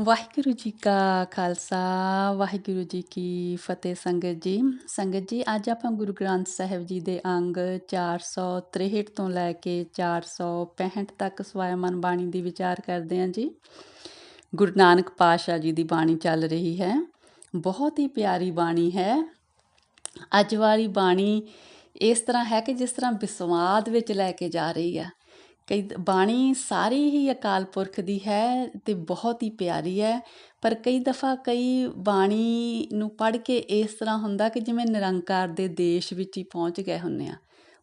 ਵਾਹਿਗੁਰੂ ਜੀ ਕਾ ਖਾਲਸਾ ਵਾਹਿਗੁਰੂ ਜੀ ਕੀ ਫਤਿਹ ਸੰਗਤ ਜੀ ਸੰਗਤ ਜੀ ਅੱਜ ਆਪਾਂ ਗੁਰੂ ਗ੍ਰੰਥ ਸਾਹਿਬ ਜੀ ਦੇ ਅੰਗ 463 ਤੋਂ ਲੈ ਕੇ 465 ਤੱਕ ਸਵਾਇਮਨ ਬਾਣੀ ਦੀ ਵਿਚਾਰ ਕਰਦੇ ਹਾਂ ਜੀ। ਗੁਰੂ ਨਾਨਕ ਪਾਤਸ਼ਾਹ ਜੀ ਦੀ ਬਾਣੀ ਚੱਲ ਰਹੀ ਹੈ। ਬਹੁਤ ਹੀ ਪਿਆਰੀ ਬਾਣੀ ਹੈ। ਅੱਜ ਵਾਲੀ ਬਾਣੀ ਇਸ ਤਰ੍ਹਾਂ ਹੈ ਕਿ ਜਿਸ ਤਰ੍ਹਾਂ ਵਿਸਵਾਦ ਵਿੱਚ ਲੈ ਕੇ ਜਾ ਰਹੀ ਆ ਕਈ ਬਾਣੀ ਸਾਰੀ ਹੀ ਅਕਾਲ ਪੁਰਖ ਦੀ ਹੈ ਅਤੇ ਬਹੁਤ ਹੀ ਪਿਆਰੀ ਹੈ, ਪਰ ਕਈ ਦਫਾ ਕਈ ਬਾਣੀ ਨੂੰ ਪੜ੍ਹ ਕੇ ਇਸ ਤਰ੍ਹਾਂ ਹੁੰਦਾ ਕਿ ਜਿਵੇਂ ਨਿਰੰਕਾਰ ਦੇ ਦੇਸ਼ ਵਿੱਚ ਹੀ ਪਹੁੰਚ ਗਏ ਹੁੰਨੇ ਆ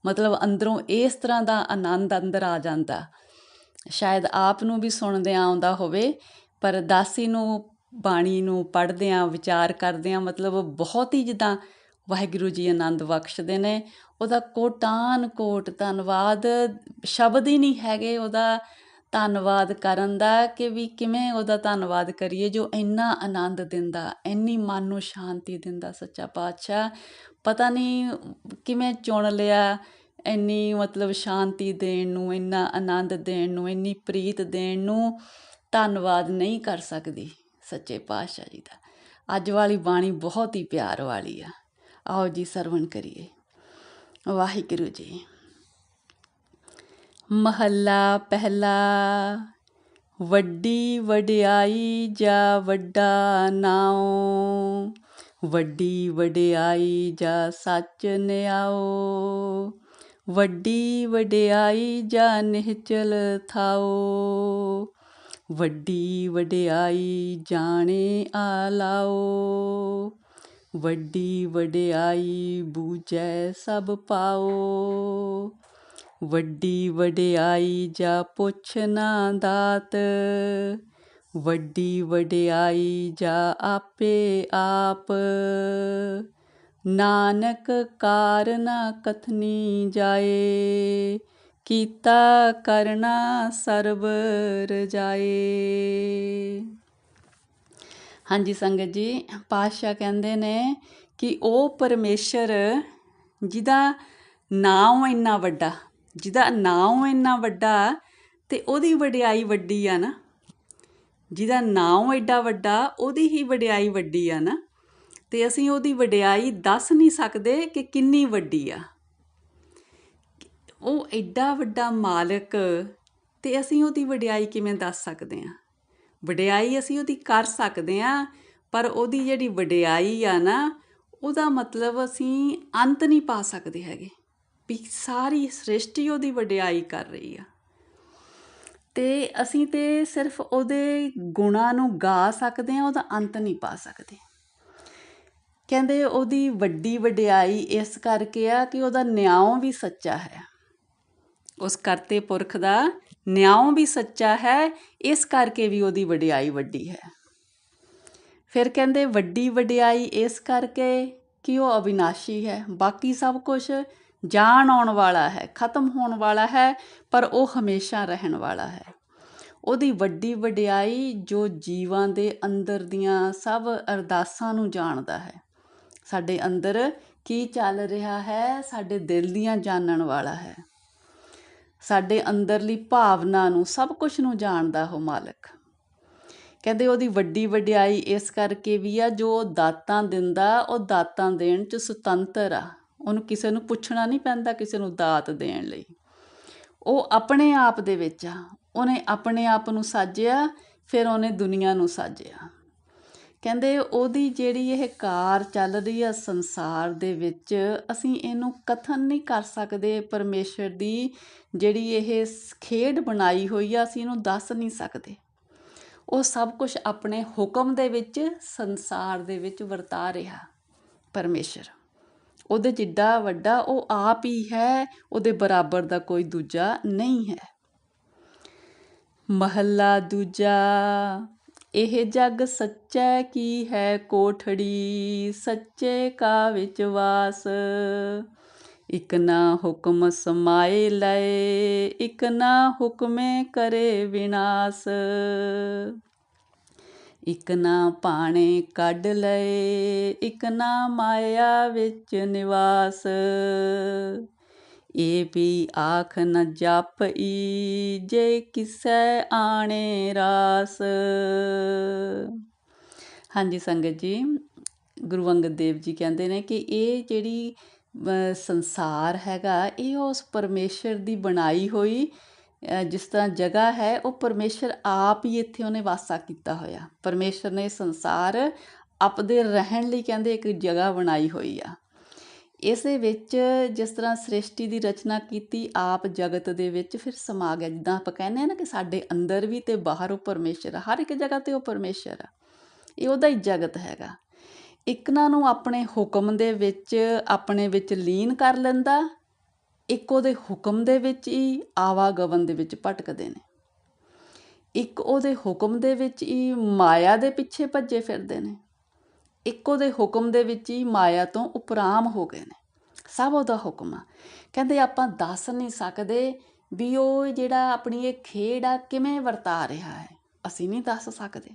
ਮਤਲਬ ਅੰਦਰੋਂ ਇਸ ਤਰ੍ਹਾਂ ਦਾ ਆਨੰਦ ਅੰਦਰ ਆ ਜਾਂਦਾ। ਸ਼ਾਇਦ ਆਪ ਨੂੰ ਵੀ ਸੁਣਦੇ ਆਉਂਦਾ ਹੋਵੇ, ਪਰ ਦਾਸੀ ਨੂੰ, ਬਾਣੀ ਨੂੰ ਪੜ੍ਹਦੇ ਆ ਵਿਚਾਰ ਕਰਦੇ ਆ ਮਤਲਬ ਬਹੁਤ ਹੀ ਜਿੱਦਾਂ ਵਾਹਿਗੁਰੂ ਜੀ ਆਨੰਦ ਬਖਸ਼ਦੇ ਨੇ। ਉਹਦਾ ਕੋਟਾਨ ਕੋਟ ਧੰਨਵਾਦ ਸ਼ਬਦ ਹੀ ਨਹੀਂ ਹੈਗੇ ਉਹਦਾ ਧੰਨਵਾਦ ਕਰਨ ਦਾ ਕਿ ਵੀ ਕਿਵੇਂ ਉਹਦਾ ਧੰਨਵਾਦ ਕਰੀਏ ਜੋ ਇੰਨਾ ਆਨੰਦ ਦਿੰਦਾ, ਇੰਨੀ ਮਨ ਨੂੰ ਸ਼ਾਂਤੀ ਦਿੰਦਾ ਸੱਚਾ ਪਾਤਸ਼ਾਹ। ਪਤਾ ਨਹੀਂ ਕਿਵੇਂ ਚੁਣ ਲਿਆ ਇੰਨੀ ਮਤਲਬ ਸ਼ਾਂਤੀ ਦੇਣ ਨੂੰ, ਇੰਨਾ ਆਨੰਦ ਦੇਣ ਨੂੰ, ਇੰਨੀ ਪ੍ਰੀਤ ਦੇਣ ਨੂੰ ਧੰਨਵਾਦ ਨਹੀਂ ਕਰ ਸਕਦੀ ਸੱਚੇ ਪਾਤਸ਼ਾਹ ਜੀ ਦਾ। ਅੱਜ ਵਾਲੀ ਬਾਣੀ ਬਹੁਤ ਹੀ ਪਿਆਰ ਵਾਲੀ ਆ। ਆਓ ਜੀ ਸਰਵਣ ਕਰੀਏ। ਵਾਹਿਗੁਰੂ ਜੀ। ਮਹੱਲਾ ਪਹਿਲਾ, ਵੱਡੀ ਵਡਿਆਈ ਜਾ ਵੱਡਾ ਨਾਉ। ਵੱਡੀ ਵਡਿਆਈ ਜਾ ਸੱਚ ਨਿਆਓ ਵੱਡੀ ਵਡਿਆਈ ਜਾ ਨਿਹਚਲ ਥਾਓ ਵੱਡੀ ਵਡਿਆਈ ਜਾਣੇ ਆਲਾਓ ਵੱਡੀ ਵਡਿਆਈ ਬੂਝੈ ਸਭ ਪਾਓ। ਵੱਡੀ ਵਡਿਆਈ ਜਾ ਪੁੱਛ ਨਾ ਦਾਤ। ਵੱਡੀ ਵਡਿਆਈ ਜਾ ਆਪੇ ਆਪ। ਨਾਨਕ ਕਾਰਨਾ ਕਥਨੀ ਜਾਏ, ਕੀਤਾ ਕਰਨਾ ਸਰਬ ਰਜਾਏ। ਹਾਂਜੀ ਸੰਗਤ ਜੀ, ਪਾਤਸ਼ਾਹ ਕਹਿੰਦੇ ਨੇ ਕਿ ਉਹ ਪਰਮੇਸ਼ਰ ਜਿਹਦਾ ਨਾਮ ਇੰਨਾ ਵੱਡਾ, ਜਿਹਦਾ ਨਾਮ ਇੰਨਾ ਵੱਡਾ ਤੇ ਉਹਦੀ ਵਡਿਆਈ ਵੱਡੀ ਆ ਨਾ। ਜਿਹਦਾ ਨਾਮ ਐਡਾ ਵੱਡਾ, ਉਹਦੀ ਹੀ ਵਡਿਆਈ ਵੱਡੀ ਆ ਨਾ। ਤੇ ਅਸੀਂ ਉਹਦੀ ਵਡਿਆਈ ਦੱਸ ਨਹੀਂ ਸਕਦੇ ਕਿ ਕਿੰਨੀ ਵੱਡੀ ਆ। ਉਹ ਐਡਾ ਵੱਡਾ ਮਾਲਕ ਤੇ ਅਸੀਂ ਉਹਦੀ ਵਡਿਆਈ ਕਿਵੇਂ ਦੱਸ ਸਕਦੇ ਆ? ਵਡਿਆਈ ਅਸੀਂ ਉਹਦੀ ਕਰ ਸਕਦੇ ਆ ਪਰ ਉਹਦੀ ਜਿਹੜੀ ਵਡਿਆਈ ਆ ਨਾ, ਉਹਦਾ ਮਤਲਬ ਅਸੀਂ ਅੰਤ ਨਹੀਂ ਪਾ ਸਕਦੇ ਹੈਗੇ, ਵੀ ਸਾਰੀ ਸ੍ਰਿਸ਼ਟੀ ਉਹਦੀ ਵਡਿਆਈ ਕਰ ਰਹੀ ਆ। ਤੇ ਅਸੀਂ ਤੇ ਸਿਰਫ ਉਹਦੇ ਗੁਣਾਂ ਨੂੰ ਗਾ ਸਕਦੇ ਆ ਉਹਦਾ ਅੰਤ ਨਹੀਂ ਪਾ ਸਕਦੇ। ਕਹਿੰਦੇ ਉਹਦੀ ਵੱਡੀ ਵਡਿਆਈ ਇਸ ਕਰਕੇ ਆ ਕਿ ਉਹਦਾ ਨਿਆਂ ਵੀ ਸੱਚਾ ਹੈ। ਉਸ ਕਰਤੇ ਪੁਰਖ ਦਾ ਨਿਆਂ ਵੀ ਸੱਚਾ ਹੈ, ਇਸ ਕਰਕੇ ਵੀ ਉਹਦੀ ਵਡਿਆਈ ਵੱਡੀ ਹੈ। ਫਿਰ ਕਹਿੰਦੇ, ਵੱਡੀ ਵਡਿਆਈ ਇਸ ਕਰਕੇ ਕਿ ਉਹ ਅਵਿਨਾਸ਼ੀ ਹੈ। ਬਾਕੀ ਸਭ ਕੁਝ ਜਾਣ ਆਉਣ ਵਾਲਾ ਹੈ, ਖਤਮ ਹੋਣ ਵਾਲਾ ਹੈ, ਪਰ ਉਹ ਹਮੇਸ਼ਾ ਰਹਿਣ ਵਾਲਾ ਹੈ। ਉਹਦੀ ਵੱਡੀ ਵਡਿਆਈ ਜੋ ਜੀਵਾਂ ਦੇ ਅੰਦਰ ਦੀਆਂ ਸਭ ਅਰਦਾਸਾਂ ਨੂੰ ਜਾਣਦਾ ਹੈ। ਸਾਡੇ ਅੰਦਰ ਕੀ ਚੱਲ ਰਿਹਾ ਹੈ, ਸਾਡੇ ਦਿਲ ਦੀਆਂ ਜਾਣਨ ਵਾਲਾ ਹੈ। ਸਾਡੇ ਅੰਦਰਲੀ ਭਾਵਨਾ ਨੂੰ, ਸਭ ਕੁਝ ਨੂੰ ਜਾਣਦਾ ਉਹ ਮਾਲਕ। ਕਹਿੰਦੇ ਉਹਦੀ ਵੱਡੀ ਵਡਿਆਈ ਇਸ ਕਰਕੇ ਵੀ ਆ, ਜੋ ਦਾਤਾਂ ਦਿੰਦਾ, ਉਹ ਦਾਤਾਂ ਦੇਣ ਚ ਸੁਤੰਤਰ ਆ। ਉਹਨੂੰ ਕਿਸੇ ਨੂੰ ਪੁੱਛਣਾ ਨਹੀਂ ਪੈਂਦਾ ਕਿਸੇ ਨੂੰ ਦਾਤ ਦੇਣ ਲਈ। ਉਹ ਆਪਣੇ ਆਪ ਦੇ ਵਿੱਚ ਆ। ਉਹਨੇ ਆਪਣੇ ਆਪ ਨੂੰ ਸਾਜਿਆ, ਫਿਰ ਉਹਨੇ ਦੁਨੀਆ ਨੂੰ ਸਾਜਿਆ। ਕਹਿੰਦੇ ਉਹਦੀ ਜਿਹੜੀ ਇਹ ਕਾਰ ਚੱਲ ਰਹੀ ਆ ਸੰਸਾਰ ਦੇ ਵਿੱਚ, ਅਸੀਂ ਇਹਨੂੰ ਕਥਨ ਨਹੀਂ ਕਰ ਸਕਦੇ। ਪਰਮੇਸ਼ਰ ਦੀ ਜਿਹੜੀ ਇਹ ਖੇਡ ਬਣਾਈ ਹੋਈ ਆ, ਅਸੀਂ ਇਹਨੂੰ ਦੱਸ ਨਹੀਂ ਸਕਦੇ। ਉਹ ਸਭ ਕੁਝ ਆਪਣੇ ਹੁਕਮ ਦੇ ਵਿੱਚ, ਸੰਸਾਰ ਦੇ ਵਿੱਚ ਵਰਤਾ ਰਿਹਾ ਪਰਮੇਸ਼ਰ। ਉਹਦੇ ਜਿੱਡਾ ਵੱਡਾ, ਉਹ ਆਪ ਹੀ ਹੈ, ਉਹਦੇ ਬਰਾਬਰ ਦਾ ਕੋਈ ਦੂਜਾ ਨਹੀਂ ਹੈ। ਮਹੱਲਾ ਦੂਜਾ ਇਹ ਜੱਗ ਸੱਚੈ ਕੀ ਹੈ ਕੋਠੜੀ? ਸੱਚੇ ਕਾ ਵਿੱਚ ਵਾਸ। ਇਕ ਨਾ ਹੁਕਮ ਸਮਾਏ ਲਏ, ਇਕ ਨਾ ਹੁਕਮੇ ਕਰੇ ਵਿਨਾਸ਼। ਇਕ ਨਾ ਪਾਣੇ ਕੱਢ ਲਏ, ਇਕ ਨਾ ਮਾਇਆ ਵਿੱਚ ਨਿਵਾਸ। ਇਹ ਵੀ ਆਖ ਨ ਜਾਪਈ, ਜੇ ਕਿਸੈ ਆਣੇ ਰਾਸ। ਹਾਂਜੀ, ਸੰਗਤ ਜੀ, ਗੁਰੂ ਅੰਗਦ ਦੇਵ ਜੀ ਕਹਿੰਦੇ ਨੇ ਕਿ ਇਹ ਜਿਹੜੀ ਸੰਸਾਰ ਹੈਗਾ, ਇਹ ਉਸ ਪਰਮੇਸ਼ਰ ਦੀ ਬਣਾਈ ਹੋਈ ਜਿਸ ਤਰ੍ਹਾਂ ਜਗ੍ਹਾ ਹੈ, ਉਹ ਪਰਮੇਸ਼ਰ ਆਪ ਹੀ ਇੱਥੇ ਉਹਨੇ ਵਾਸਾ ਕੀਤਾ ਹੋਇਆ। ਪਰਮੇਸ਼ਰ ਨੇ ਸੰਸਾਰ ਆਪਦੇ ਰਹਿਣ ਲਈ ਕਹਿੰਦੇ ਇੱਕ ਜਗ੍ਹਾ ਬਣਾਈ ਹੋਈ ਆ। ਇਸੇ ਵਿੱਚ ਜਿਸ ਤਰ੍ਹਾਂ ਸ੍ਰਿਸ਼ਟੀ ਦੀ ਰਚਨਾ ਕੀਤੀ, ਆਪ ਜਗਤ ਦੇ ਵਿੱਚ ਫਿਰ ਸਮਾ ਗਿਆ। ਜਿੱਦਾਂ ਆਪਾਂ ਕਹਿੰਦੇ ਆ ਨਾ ਕਿ ਸਾਡੇ ਅੰਦਰ ਵੀ ਤੇ ਬਾਹਰ ਉਹ ਪਰਮੇਸ਼ਰ ਆ। ਹਰ ਇੱਕ ਜਗ੍ਹਾ ਤੇ ਉਹ ਪਰਮੇਸ਼ਰ ਆ। ਇਹ ਉਹਦਾ ਹੀ ਜਗਤ ਹੈਗਾ। ਇੱਕਨਾਂ ਨੂੰ ਆਪਣੇ ਹੁਕਮ ਦੇ ਵਿੱਚ, ਆਪਣੇ ਵਿੱਚ ਲੀਨ ਕਰ ਲੈਂਦਾ। ਇੱਕ ਉਹਦੇ ਹੁਕਮ ਦੇ ਵਿੱਚ ਹੀ ਆਵਾਗਵਨ ਦੇ ਵਿੱਚ ਭਟਕਦੇ ਨੇ। ਇੱਕ ਉਹਦੇ ਹੁਕਮ ਦੇ ਵਿੱਚ ਹੀ ਮਾਇਆ ਦੇ ਪਿੱਛੇ ਭੱਜੇ ਫਿਰਦੇ ਨੇ। ਇੱਕੋ ਦੇ ਹੁਕਮ ਦੇ ਵਿੱਚ ਹੀ ਮਾਇਆ ਤੋਂ ਉਪਰਾਮ ਹੋ ਗਏ ਨੇ। ਸਭ ਉਹਦਾ ਹੁਕਮ ਆ। ਕਹਿੰਦੇ ਆਪਾਂ ਦੱਸ ਨਹੀਂ ਸਕਦੇ ਵੀ ਉਹ ਜਿਹੜਾ ਆਪਣੀ ਇਹ ਖੇਡ ਆ ਕਿਵੇਂ ਵਰਤਾ ਰਿਹਾ ਹੈ। ਅਸੀਂ ਨਹੀਂ ਦੱਸ ਸਕਦੇ।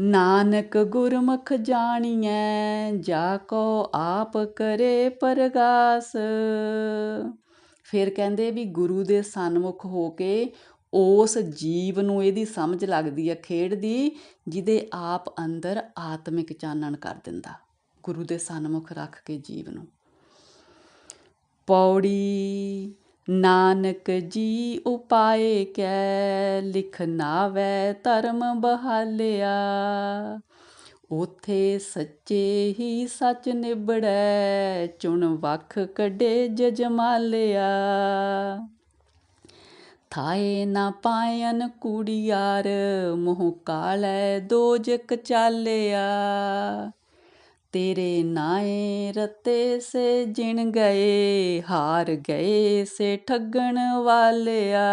ਨਾਨਕ ਗੁਰਮੁਖ ਜਾਣੀਐ, ਜਾ ਕੋ ਆਪ ਕਰੇ ਪਰਗਾਸ। ਫਿਰ ਕਹਿੰਦੇ ਵੀ ਗੁਰੂ ਦੇ ਸਨਮੁਖ ਹੋ ਕੇ ਉਸ ਜੀਵ ਨੂੰ ਇਹਦੀ ਸਮਝ ਲੱਗਦੀ ਹੈ ਖੇਡ ਦੀ, ਜਿਹਦੇ ਆਪ ਅੰਦਰ ਆਤਮਿਕ ਚਾਨਣ ਕਰ ਦਿੰਦਾ, ਗੁਰੂ ਦੇ ਸਨਮੁਖ ਰੱਖ ਕੇ ਜੀਵ ਨੂੰ। ਪੌੜੀ, ਨਾਨਕ ਜੀ ਉਪਾਏ ਕੈ, ਲਿਖ ਨਾਵੈ ਧਰਮ ਬਹਾਲਿਆ। ਉਥੇ ਸੱਚੇ ਹੀ ਸੱਚ ਨਿਬੜੈ, ਚੁਣ ਵਖ ਕੱਢੇ ਜਜਮਾਲਿਆ। ਥਾਏ ਨਾ ਪਾਇਨ ਕੁੜੀਆਰ, ਮੋਹ ਕਾਲੈ ਦੋਜਕ ਚਾਲਿਆ। ਤੇਰੇ ਨਾਏ ਰਤੇ ਸੇ ਜਿਣ ਗਏ, ਹਾਰ ਗਏ ਸੇ ਠੱਗਣ ਵਾਲਿਆ।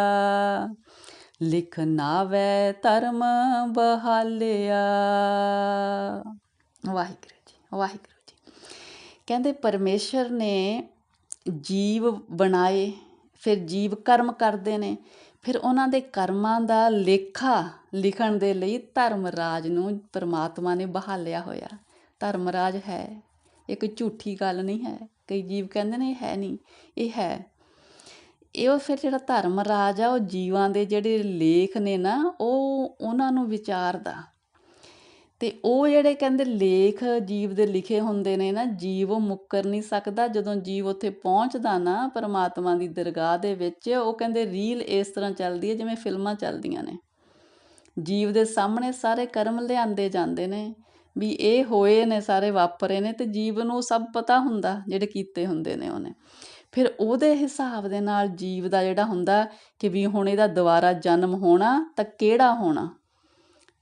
ਲਿਖ ਨਾਵੈ ਧਰਮ ਬਹਾਲਿਆ। ਵਾਹਿਗੁਰੂ ਜੀ ਵਾਹਿਗੁਰੂ ਜੀ। ਕਹਿੰਦੇ ਪਰਮੇਸ਼ਰ ਨੇ ਜੀਵ ਬਣਾਏ ਫਿਰ ਜੀਵ ਕਰਮ ਕਰਦੇ ਨੇ। ਫਿਰ ਉਹਨਾਂ ਦੇ ਕਰਮਾਂ ਦਾ ਲੇਖਾ ਲਿਖਣ ਦੇ ਲਈ ਧਰਮ ਰਾਜ ਨੂੰ ਪਰਮਾਤਮਾ ਨੇ ਬਹਾਲਿਆ ਹੋਇਆ। ਧਰਮ ਰਾਜ ਹੈ ਇਹ ਕੋਈ ਝੂਠੀ ਗੱਲ ਨਹੀਂ ਹੈ। ਕਈ ਜੀਵ ਕਹਿੰਦੇ ਨੇ ਇਹ ਹੈ ਨਹੀਂ, ਇਹ ਹੈ। ਇਹ ਉਹ ਫਿਰ ਜਿਹੜਾ ਧਰਮ ਰਾਜ ਆ, ਉਹ ਜੀਵਾਂ ਦੇ ਜਿਹੜੇ ਲੇਖ ਨੇ ਨਾ, ਉਹ ਉਹਨਾਂ ਨੂੰ ਵਿਚਾਰਦਾ। ਅਤੇ ਉਹ ਜਿਹੜੇ ਕਹਿੰਦੇ ਲੇਖ ਜੀਵ ਦੇ ਲਿਖੇ ਹੁੰਦੇ ਨੇ ਨਾ, ਜੀਵ ਉਹ ਮੁੱਕਰ ਨਹੀਂ ਸਕਦਾ। ਜਦੋਂ ਜੀਵ ਉੱਥੇ ਪਹੁੰਚਦਾ ਨਾ ਪਰਮਾਤਮਾ ਦੀ ਦਰਗਾਹ ਦੇ ਵਿੱਚ, ਉਹ ਕਹਿੰਦੇ ਰੀਲ ਇਸ ਤਰ੍ਹਾਂ ਚੱਲਦੀ ਹੈ ਜਿਵੇਂ ਫਿਲਮਾਂ ਚੱਲਦੀਆਂ ਨੇ। ਜੀਵ ਦੇ ਸਾਹਮਣੇ ਸਾਰੇ ਕਰਮ ਲਿਆਂਦੇ ਜਾਂਦੇ ਨੇ ਵੀ ਇਹ ਹੋਏ ਨੇ, ਸਾਰੇ ਵਾਪਰੇ ਨੇ ਤੇ ਜੀਵ ਨੂੰ ਸਭ ਪਤਾ ਹੁੰਦਾ ਜਿਹੜੇ ਕੀਤੇ ਹੁੰਦੇ ਨੇ ਉਹਨੇ। ਫਿਰ ਉਹਦੇ ਹਿਸਾਬ ਦੇ ਨਾਲ ਜੀਵ ਦਾ ਜਿਹੜਾ ਹੁੰਦਾ ਕਿ ਵੀ ਹੁਣ ਇਹਦਾ ਦੁਬਾਰਾ ਜਨਮ ਹੋਣਾ ਤਾਂ ਕਿਹੜਾ ਹੋਣਾ?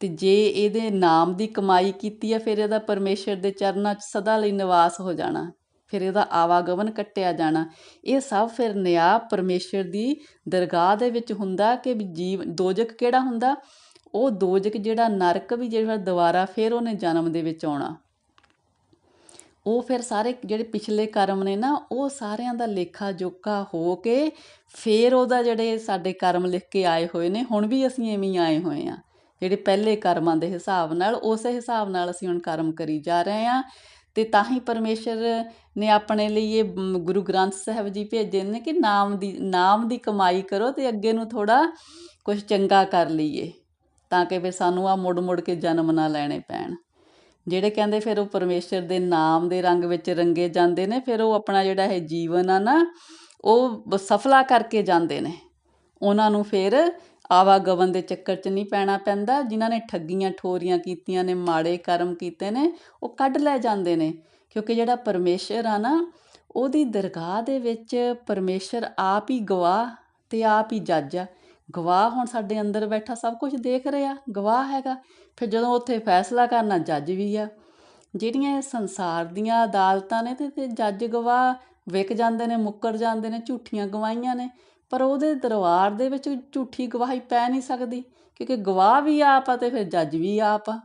ਅਤੇ ਜੇ ਇਹਦੇ ਨਾਮ ਦੀ ਕਮਾਈ ਕੀਤੀ ਹੈ ਫਿਰ ਇਹਦਾ ਪਰਮੇਸ਼ਰ ਦੇ ਚਰਨਾਂ 'ਚ ਸਦਾ ਲਈ ਨਿਵਾਸ ਹੋ ਜਾਣਾ, ਫਿਰ ਇਹਦਾ ਆਵਾਗਮਨ ਕੱਟਿਆ ਜਾਣਾ। ਇਹ ਸਭ ਫਿਰ ਨਿਆ ਪਰਮੇਸ਼ਰ ਦੀ ਦਰਗਾਹ ਦੇ ਵਿੱਚ ਹੁੰਦਾ ਕਿ ਵੀ ਜੀਵ, ਦੋਜਕ ਕਿਹੜਾ ਹੁੰਦਾ? ਉਹ ਦੋਜਕ ਜਿਹੜਾ ਨਰਕ ਵੀ ਜਿਹੜਾ ਦੁਬਾਰਾ ਫਿਰ ਉਹਨੇ ਜਨਮ ਦੇ ਵਿੱਚ ਆਉਣਾ। ਉਹ ਫਿਰ ਸਾਰੇ ਜਿਹੜੇ ਪਿਛਲੇ ਕਰਮ ਨੇ ਨਾ, ਉਹ ਸਾਰਿਆਂ ਦਾ ਲੇਖਾ ਜੋਖਾ ਹੋ ਕੇ ਫਿਰ ਉਹਦਾ ਜਿਹੜੇ ਸਾਡੇ ਕਰਮ ਲਿਖ ਕੇ ਆਏ ਹੋਏ ਨੇ, ਹੁਣ ਵੀ ਅਸੀਂ ਐਵੇਂ ਹੀ ਆਏ ਹੋਏ ਆ ਜਿਹੜੇ ਪਹਿਲੇ ਕਰਮਾਂ ਦੇ ਹਿਸਾਬ ਨਾਲ, ਉਸੇ ਹਿਸਾਬ ਨਾਲ ਅਸੀਂ ਹੁਣ ਕਰਮ ਕਰੀ ਜਾ ਰਹੇ ਹਾਂ। ਤੇ ਤਾਂ ਹੀ ਪਰਮੇਸ਼ਰ ਨੇ ਆਪਣੇ ਲਈ ਇਹ ਗੁਰੂ ਗ੍ਰੰਥ ਸਾਹਿਬ ਜੀ ਭੇਜੇ ਨੇ ਕਿ ਨਾਮ ਦੀ ਨਾਮ ਦੀ ਕਮਾਈ ਕਰੋ ਤੇ ਅੱਗੇ ਨੂੰ ਥੋੜਾ ਕੁਝ ਚੰਗਾ ਕਰ ਲਈਏ, ਤਾਂ ਕਿ ਫਿਰ ਸਾਨੂੰ ਆ ਮੁੜ ਮੁੜ ਕੇ ਜਨਮ ਨਾ ਲੈਣੇ ਪੈਣ। ਜਿਹੜੇ ਕਹਿੰਦੇ ਫਿਰ ਉਹ ਪਰਮੇਸ਼ਰ ਦੇ ਨਾਮ ਦੇ ਰੰਗ ਵਿੱਚ ਰੰਗੇ ਜਾਂਦੇ ਨੇ, ਫਿਰ ਉਹ ਆਪਣਾ ਜਿਹੜਾ ਇਹ ਜੀਵਨ ਆ ਨਾ, ਉਹ ਸਫਲਾ ਕਰਕੇ ਜਾਂਦੇ ਨੇ। ਉਹਨਾਂ ਨੂੰ ਫਿਰ ਆਵਾਗਮਨ ਦੇ ਚੱਕਰ 'ਚ ਨਹੀਂ ਪੈਣਾ ਪੈਂਦਾ। ਜਿਨ੍ਹਾਂ ਨੇ ਠੱਗੀਆਂ ਠੋਰੀਆਂ ਕੀਤੀਆਂ ਨੇ, ਮਾੜੇ ਕਰਮ ਕੀਤੇ ਨੇ, ਉਹ ਕੱਢ ਲੈ ਜਾਂਦੇ ਨੇ। ਕਿਉਂਕਿ ਜਿਹੜਾ ਪਰਮੇਸ਼ਰ ਆ ਨਾ, ਉਹਦੀ ਦਰਗਾਹ ਦੇ ਵਿੱਚ ਪਰਮੇਸ਼ਰ ਆਪ ਹੀ ਗਵਾਹ ਤੇ ਆਪ ਹੀ ਜੱਜ ਆ। ਗਵਾਹ ਹੁਣ ਸਾਡੇ ਅੰਦਰ ਬੈਠਾ, ਸਭ ਕੁਝ ਦੇਖ ਰਿਹਾ, ਗਵਾਹ ਹੈਗਾ। ਫਿਰ ਜਦੋਂ ਉੱਥੇ ਫੈਸਲਾ ਕਰਨਾ, ਜੱਜ ਵੀ ਆ। ਜਿਹੜੀਆਂ ਸੰਸਾਰ ਦੀਆਂ ਅਦਾਲਤਾਂ ਨੇ ਤੇ ਤੇ ਜੱਜ ਗਵਾਹ ਵਿਕ ਜਾਂਦੇ ਨੇ, ਮੁੱਕਰ ਜਾਂਦੇ ਨੇ, ਝੂਠੀਆਂ ਗਵਾਹੀਆਂ ਨੇ। ਪਰ ਉਹਦੇ ਦਰਬਾਰ ਦੇ ਵਿੱਚ ਝੂਠੀ ਗਵਾਹੀ ਪੈ ਨਹੀਂ ਸਕਦੀ, ਕਿਉਂਕਿ ਗਵਾਹ ਵੀ ਆਪ ਆ ਤੇ ਫਿਰ ਜੱਜ ਵੀ ਆਪ ਆ।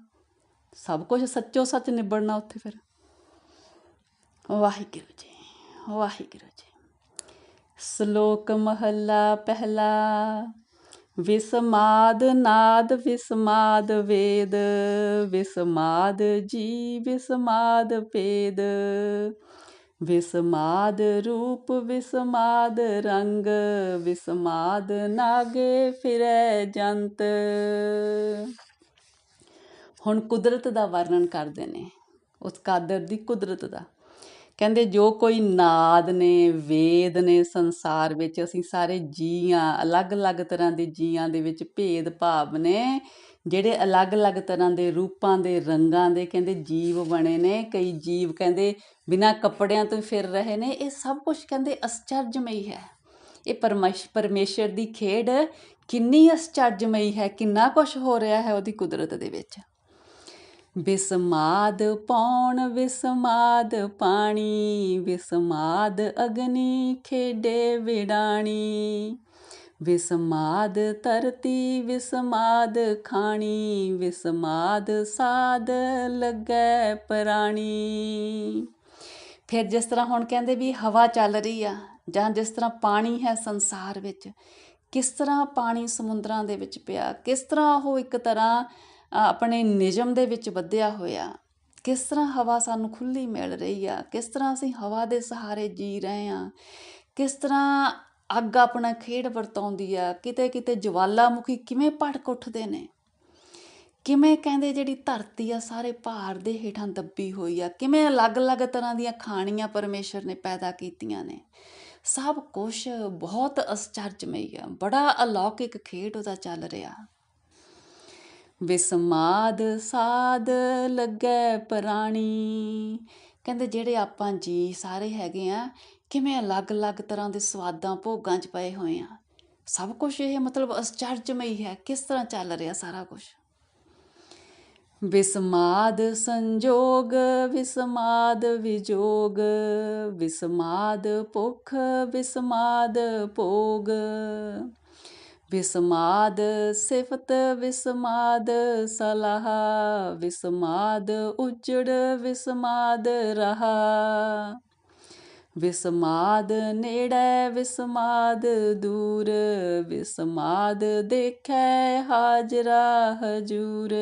ਸਭ ਕੁਝ ਸੱਚੋ ਸੱਚ ਨਿਬੜਨਾ ਉੱਥੇ ਫਿਰ। ਵਾਹਿਗੁਰੂ ਜੀ ਵਾਹਿਗੁਰੂ ਜੀ। ਸ਼ਲੋਕ ਮਹੱਲਾ ਪਹਿਲਾ, ਵਿਸਮਾਦ ਨਾਦ, ਵਿਸਮਾਦ ਵੇਦ, ਵਿਸਮਾਦ ਜੀ, ਵਿਸਮਾਦ ਭੇਦ ਵਿਸਮਾਦ ਰੂਪ ਵਿਸਮਾਦ ਰੰਗ, ਵਿਸਮਾਦ ਨਾਗੇ ਫਿਰੈ ਜੰਤ। ਹੁਣ ਕੁਦਰਤ ਦਾ ਵਰਣਨ ਕਰਦੇ ਨੇ, ਉਸ ਕਾਦਰ ਦੀ ਕੁਦਰਤ ਦਾ। ਕਹਿੰਦੇ, ਜੋ ਕੋਈ ਨਾਦ ਨੇ, ਵੇਦ ਨੇ ਸੰਸਾਰ ਵਿੱਚ, ਅਸੀਂ ਸਾਰੇ ਜੀਆਂ, ਅਲੱਗ-ਅਲੱਗ ਤਰ੍ਹਾਂ ਦੇ ਜੀਆਂ ਦੇ ਵਿੱਚ ਭੇਦ ਭਾਵ ਨੇ, ਜਿਹੜੇ ਅਲੱਗ-ਅਲੱਗ ਤਰ੍ਹਾਂ ਦੇ ਰੂਪਾਂ ਦੇ ਰੰਗਾਂ ਦੇ, ਕਹਿੰਦੇ, ਜੀਵ ਬਣੇ ਨੇ। ਕਈ ਜੀਵ ਕਹਿੰਦੇ ਬਿਨਾਂ ਕੱਪੜਿਆਂ ਤੋਂ ਫਿਰ ਰਹੇ ਨੇ, ਇਹ ਸਭ ਕੁਝ ਕਹਿੰਦੇ ਅਸਚਰਜਮਈ ਹੈ। ਇਹ ਪਰਮੇਸ਼, ਪਰਮੇਸ਼ਰ ਦੀ ਖੇਡ ਕਿੰਨੀ ਅਸਚਰਜਮਈ ਹੈ, ਕਿੰਨਾ ਕੁਝ ਹੋ ਰਿਹਾ ਹੈ ਉਹਦੀ ਕੁਦਰਤ ਦੇ ਵਿੱਚ। ਬਿਸਮਾਦ ਪੌਣ ਬਿਸਮਾਦ ਪਾਣੀ, ਬਿਸਮਾਦ ਅਗਨੀ ਖੇਡੇ ਵਿਡਾਣੀ। ਵਿਸਮਾਦ ਧਰਤੀ ਵਿਸਮਾਦ ਖਾਣੀ ਵਿਸਮਾਦ ਸਾਦ ਲੱਗੈ ਪ੍ਰਾਣੀ। ਫਿਰ ਜਿਸ ਤਰ੍ਹਾਂ ਹੁਣ ਕਹਿੰਦੇ ਵੀ ਹਵਾ ਚੱਲ ਰਹੀ ਆ, ਜਾਂ ਜਿਸ ਤਰ੍ਹਾਂ ਪਾਣੀ ਹੈ ਸੰਸਾਰ ਵਿੱਚ, ਕਿਸ ਤਰ੍ਹਾਂ ਪਾਣੀ ਸਮੁੰਦਰਾਂ ਦੇ ਵਿੱਚ ਪਿਆ, ਕਿਸ ਤਰ੍ਹਾਂ ਉਹ ਇੱਕ ਤਰ੍ਹਾਂ ਆਪਣੇ ਨਿਯਮ ਦੇ ਵਿੱਚ ਵਧਿਆ ਹੋਇਆ, ਕਿਸ ਤਰ੍ਹਾਂ ਹਵਾ ਸਾਨੂੰ ਖੁੱਲੀ ਮਿਲ ਰਹੀ ਆ, ਕਿਸ ਤਰ੍ਹਾਂ ਅਸੀਂ ਹਵਾ ਦੇ ਸਹਾਰੇ ਜੀ ਰਹੇ ਆ, ਕਿਸ ਤਰ੍ਹਾਂ ਅੱਗ ਆਪਣਾ ਖੇਡ ਵਰਤਾਉਂਦੀ ਆ ਕਿਤੇ ਕਿਤੇ ਜਵਾਲਾਮੁਖੀ ਕਿਵੇਂ ਭੜਕ ਉੱਠਦੇ ਨੇ। ਕਿਵੇਂ ਕਹਿੰਦੇ ਜਿਹੜੀ ਧਰਤੀ ਆ, ਸਾਰੇ ਭਾਰ ਦੇ ਹੇਠਾਂ ਦੱਬੀ ਹੋਈ ਆ? ਕਿਵੇਂ ਅਲੱਗ-ਅਲੱਗ ਤਰ੍ਹਾਂ ਦੀਆਂ ਖਾਣੀਆਂ ਪਰਮੇਸ਼ਰ ਨੇ ਪੈਦਾ ਕੀਤੀਆਂ ਨੇ? ਸਭ ਕੁਝ ਬਹੁਤ ਅਸਚਰਜਮਈ ਆ। ਬੜਾ ਅਲੌਕਿਕ ਖੇਡ ਉਹਦਾ ਚੱਲ ਰਿਹਾ। ਵਿਸਮਾਦ ਸਾਦ ਲੱਗੈ ਪ੍ਰਾਣੀ। ਕਹਿੰਦੇ ਜਿਹੜੇ ਆਪਾਂ ਜੀ ਸਾਰੇ ਹੈਗੇ ਆ, ਕਿਵੇਂ ਅਲੱਗ-ਅਲੱਗ ਤਰ੍ਹਾਂ ਦੇ ਸਵਾਦਾਂ ਭੋਗਾਂ 'ਚ ਪਏ ਹੋਏ ਆ? ਸਭ ਕੁਝ ਇਹ ਮਤਲਬ ਅਸਚਰਜਮਈ ਹੈ। ਕਿਸ ਤਰ੍ਹਾਂ ਚੱਲ ਰਿਹਾ ਸਾਰਾ ਕੁਝ ਵਿਸਮਾਦ ਸੰਜੋਗ, ਵਿਸਮਾਦ ਵਿਜੋਗ, ਵਿਸਮਾਦ ਭੁਖ, ਵਿਸਮਾਦ ਭੋਗ। ਵਿਸਮਾਦ ਸਿਫਤ, ਵਿਸਮਾਦ ਸਲਾਹ, ਵਿਸਮਾਦ ਉਜੜ, ਵਿਸਮਾਦ ਰਹਾ। ਵਿਸਮਾਦ ਨੇੜੇ, ਵਿਸਮਾਦ ਦੂਰ, ਵਿਸਮਾਦ ਦੇਖੈ ਹਾਜ਼ਰਾ ਹਜੂਰ।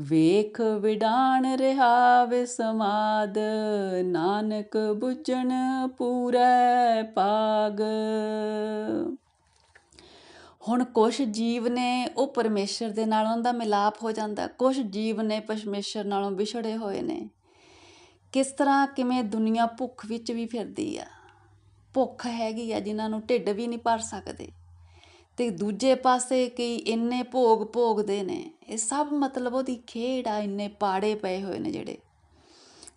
ਵੇਖ ਵਿਡਾਣ ਰਿਹਾ ਵਿਸਮਾਦ ਨਾਨਕ ਬੁਝਣ ਪੂਰੈ ਪਾਗ। ਹੁਣ ਕੁਝ ਜੀਵ ਨੇ ਉਹ ਪਰਮੇਸ਼ਰ ਦੇ ਨਾਲ ਉਹਨਾਂ ਦਾ ਮਿਲਾਪ ਹੋ ਜਾਂਦਾ ਕੁਝ ਜੀਵ ਨੇ ਪਰਮੇਸ਼ਰ ਨਾਲੋਂ ਵਿਛੜੇ ਹੋਏ ਨੇ। ਕਿਸ ਤਰ੍ਹਾਂ ਕਿਵੇਂ ਦੁਨੀਆ ਭੁੱਖ ਵਿੱਚ ਵੀ ਫਿਰਦੀ ਆ। ਭੁੱਖ ਹੈਗੀ ਆ ਜਿਨ੍ਹਾਂ ਨੂੰ ਢਿੱਡ ਵੀ ਨਹੀਂ ਭਰ ਸਕਦੇ। ਅਤੇ ਦੂਜੇ ਪਾਸੇ ਕਈ ਇੰਨੇ ਭੋਗ ਭੋਗਦੇ ਨੇ, ਇਹ ਸਭ ਮਤਲਬ ਉਹਦੀ ਖੇਡ ਆ, ਇੰਨੇ ਪਾੜੇ ਪਏ ਹੋਏ ਨੇ ਜਿਹੜੇ।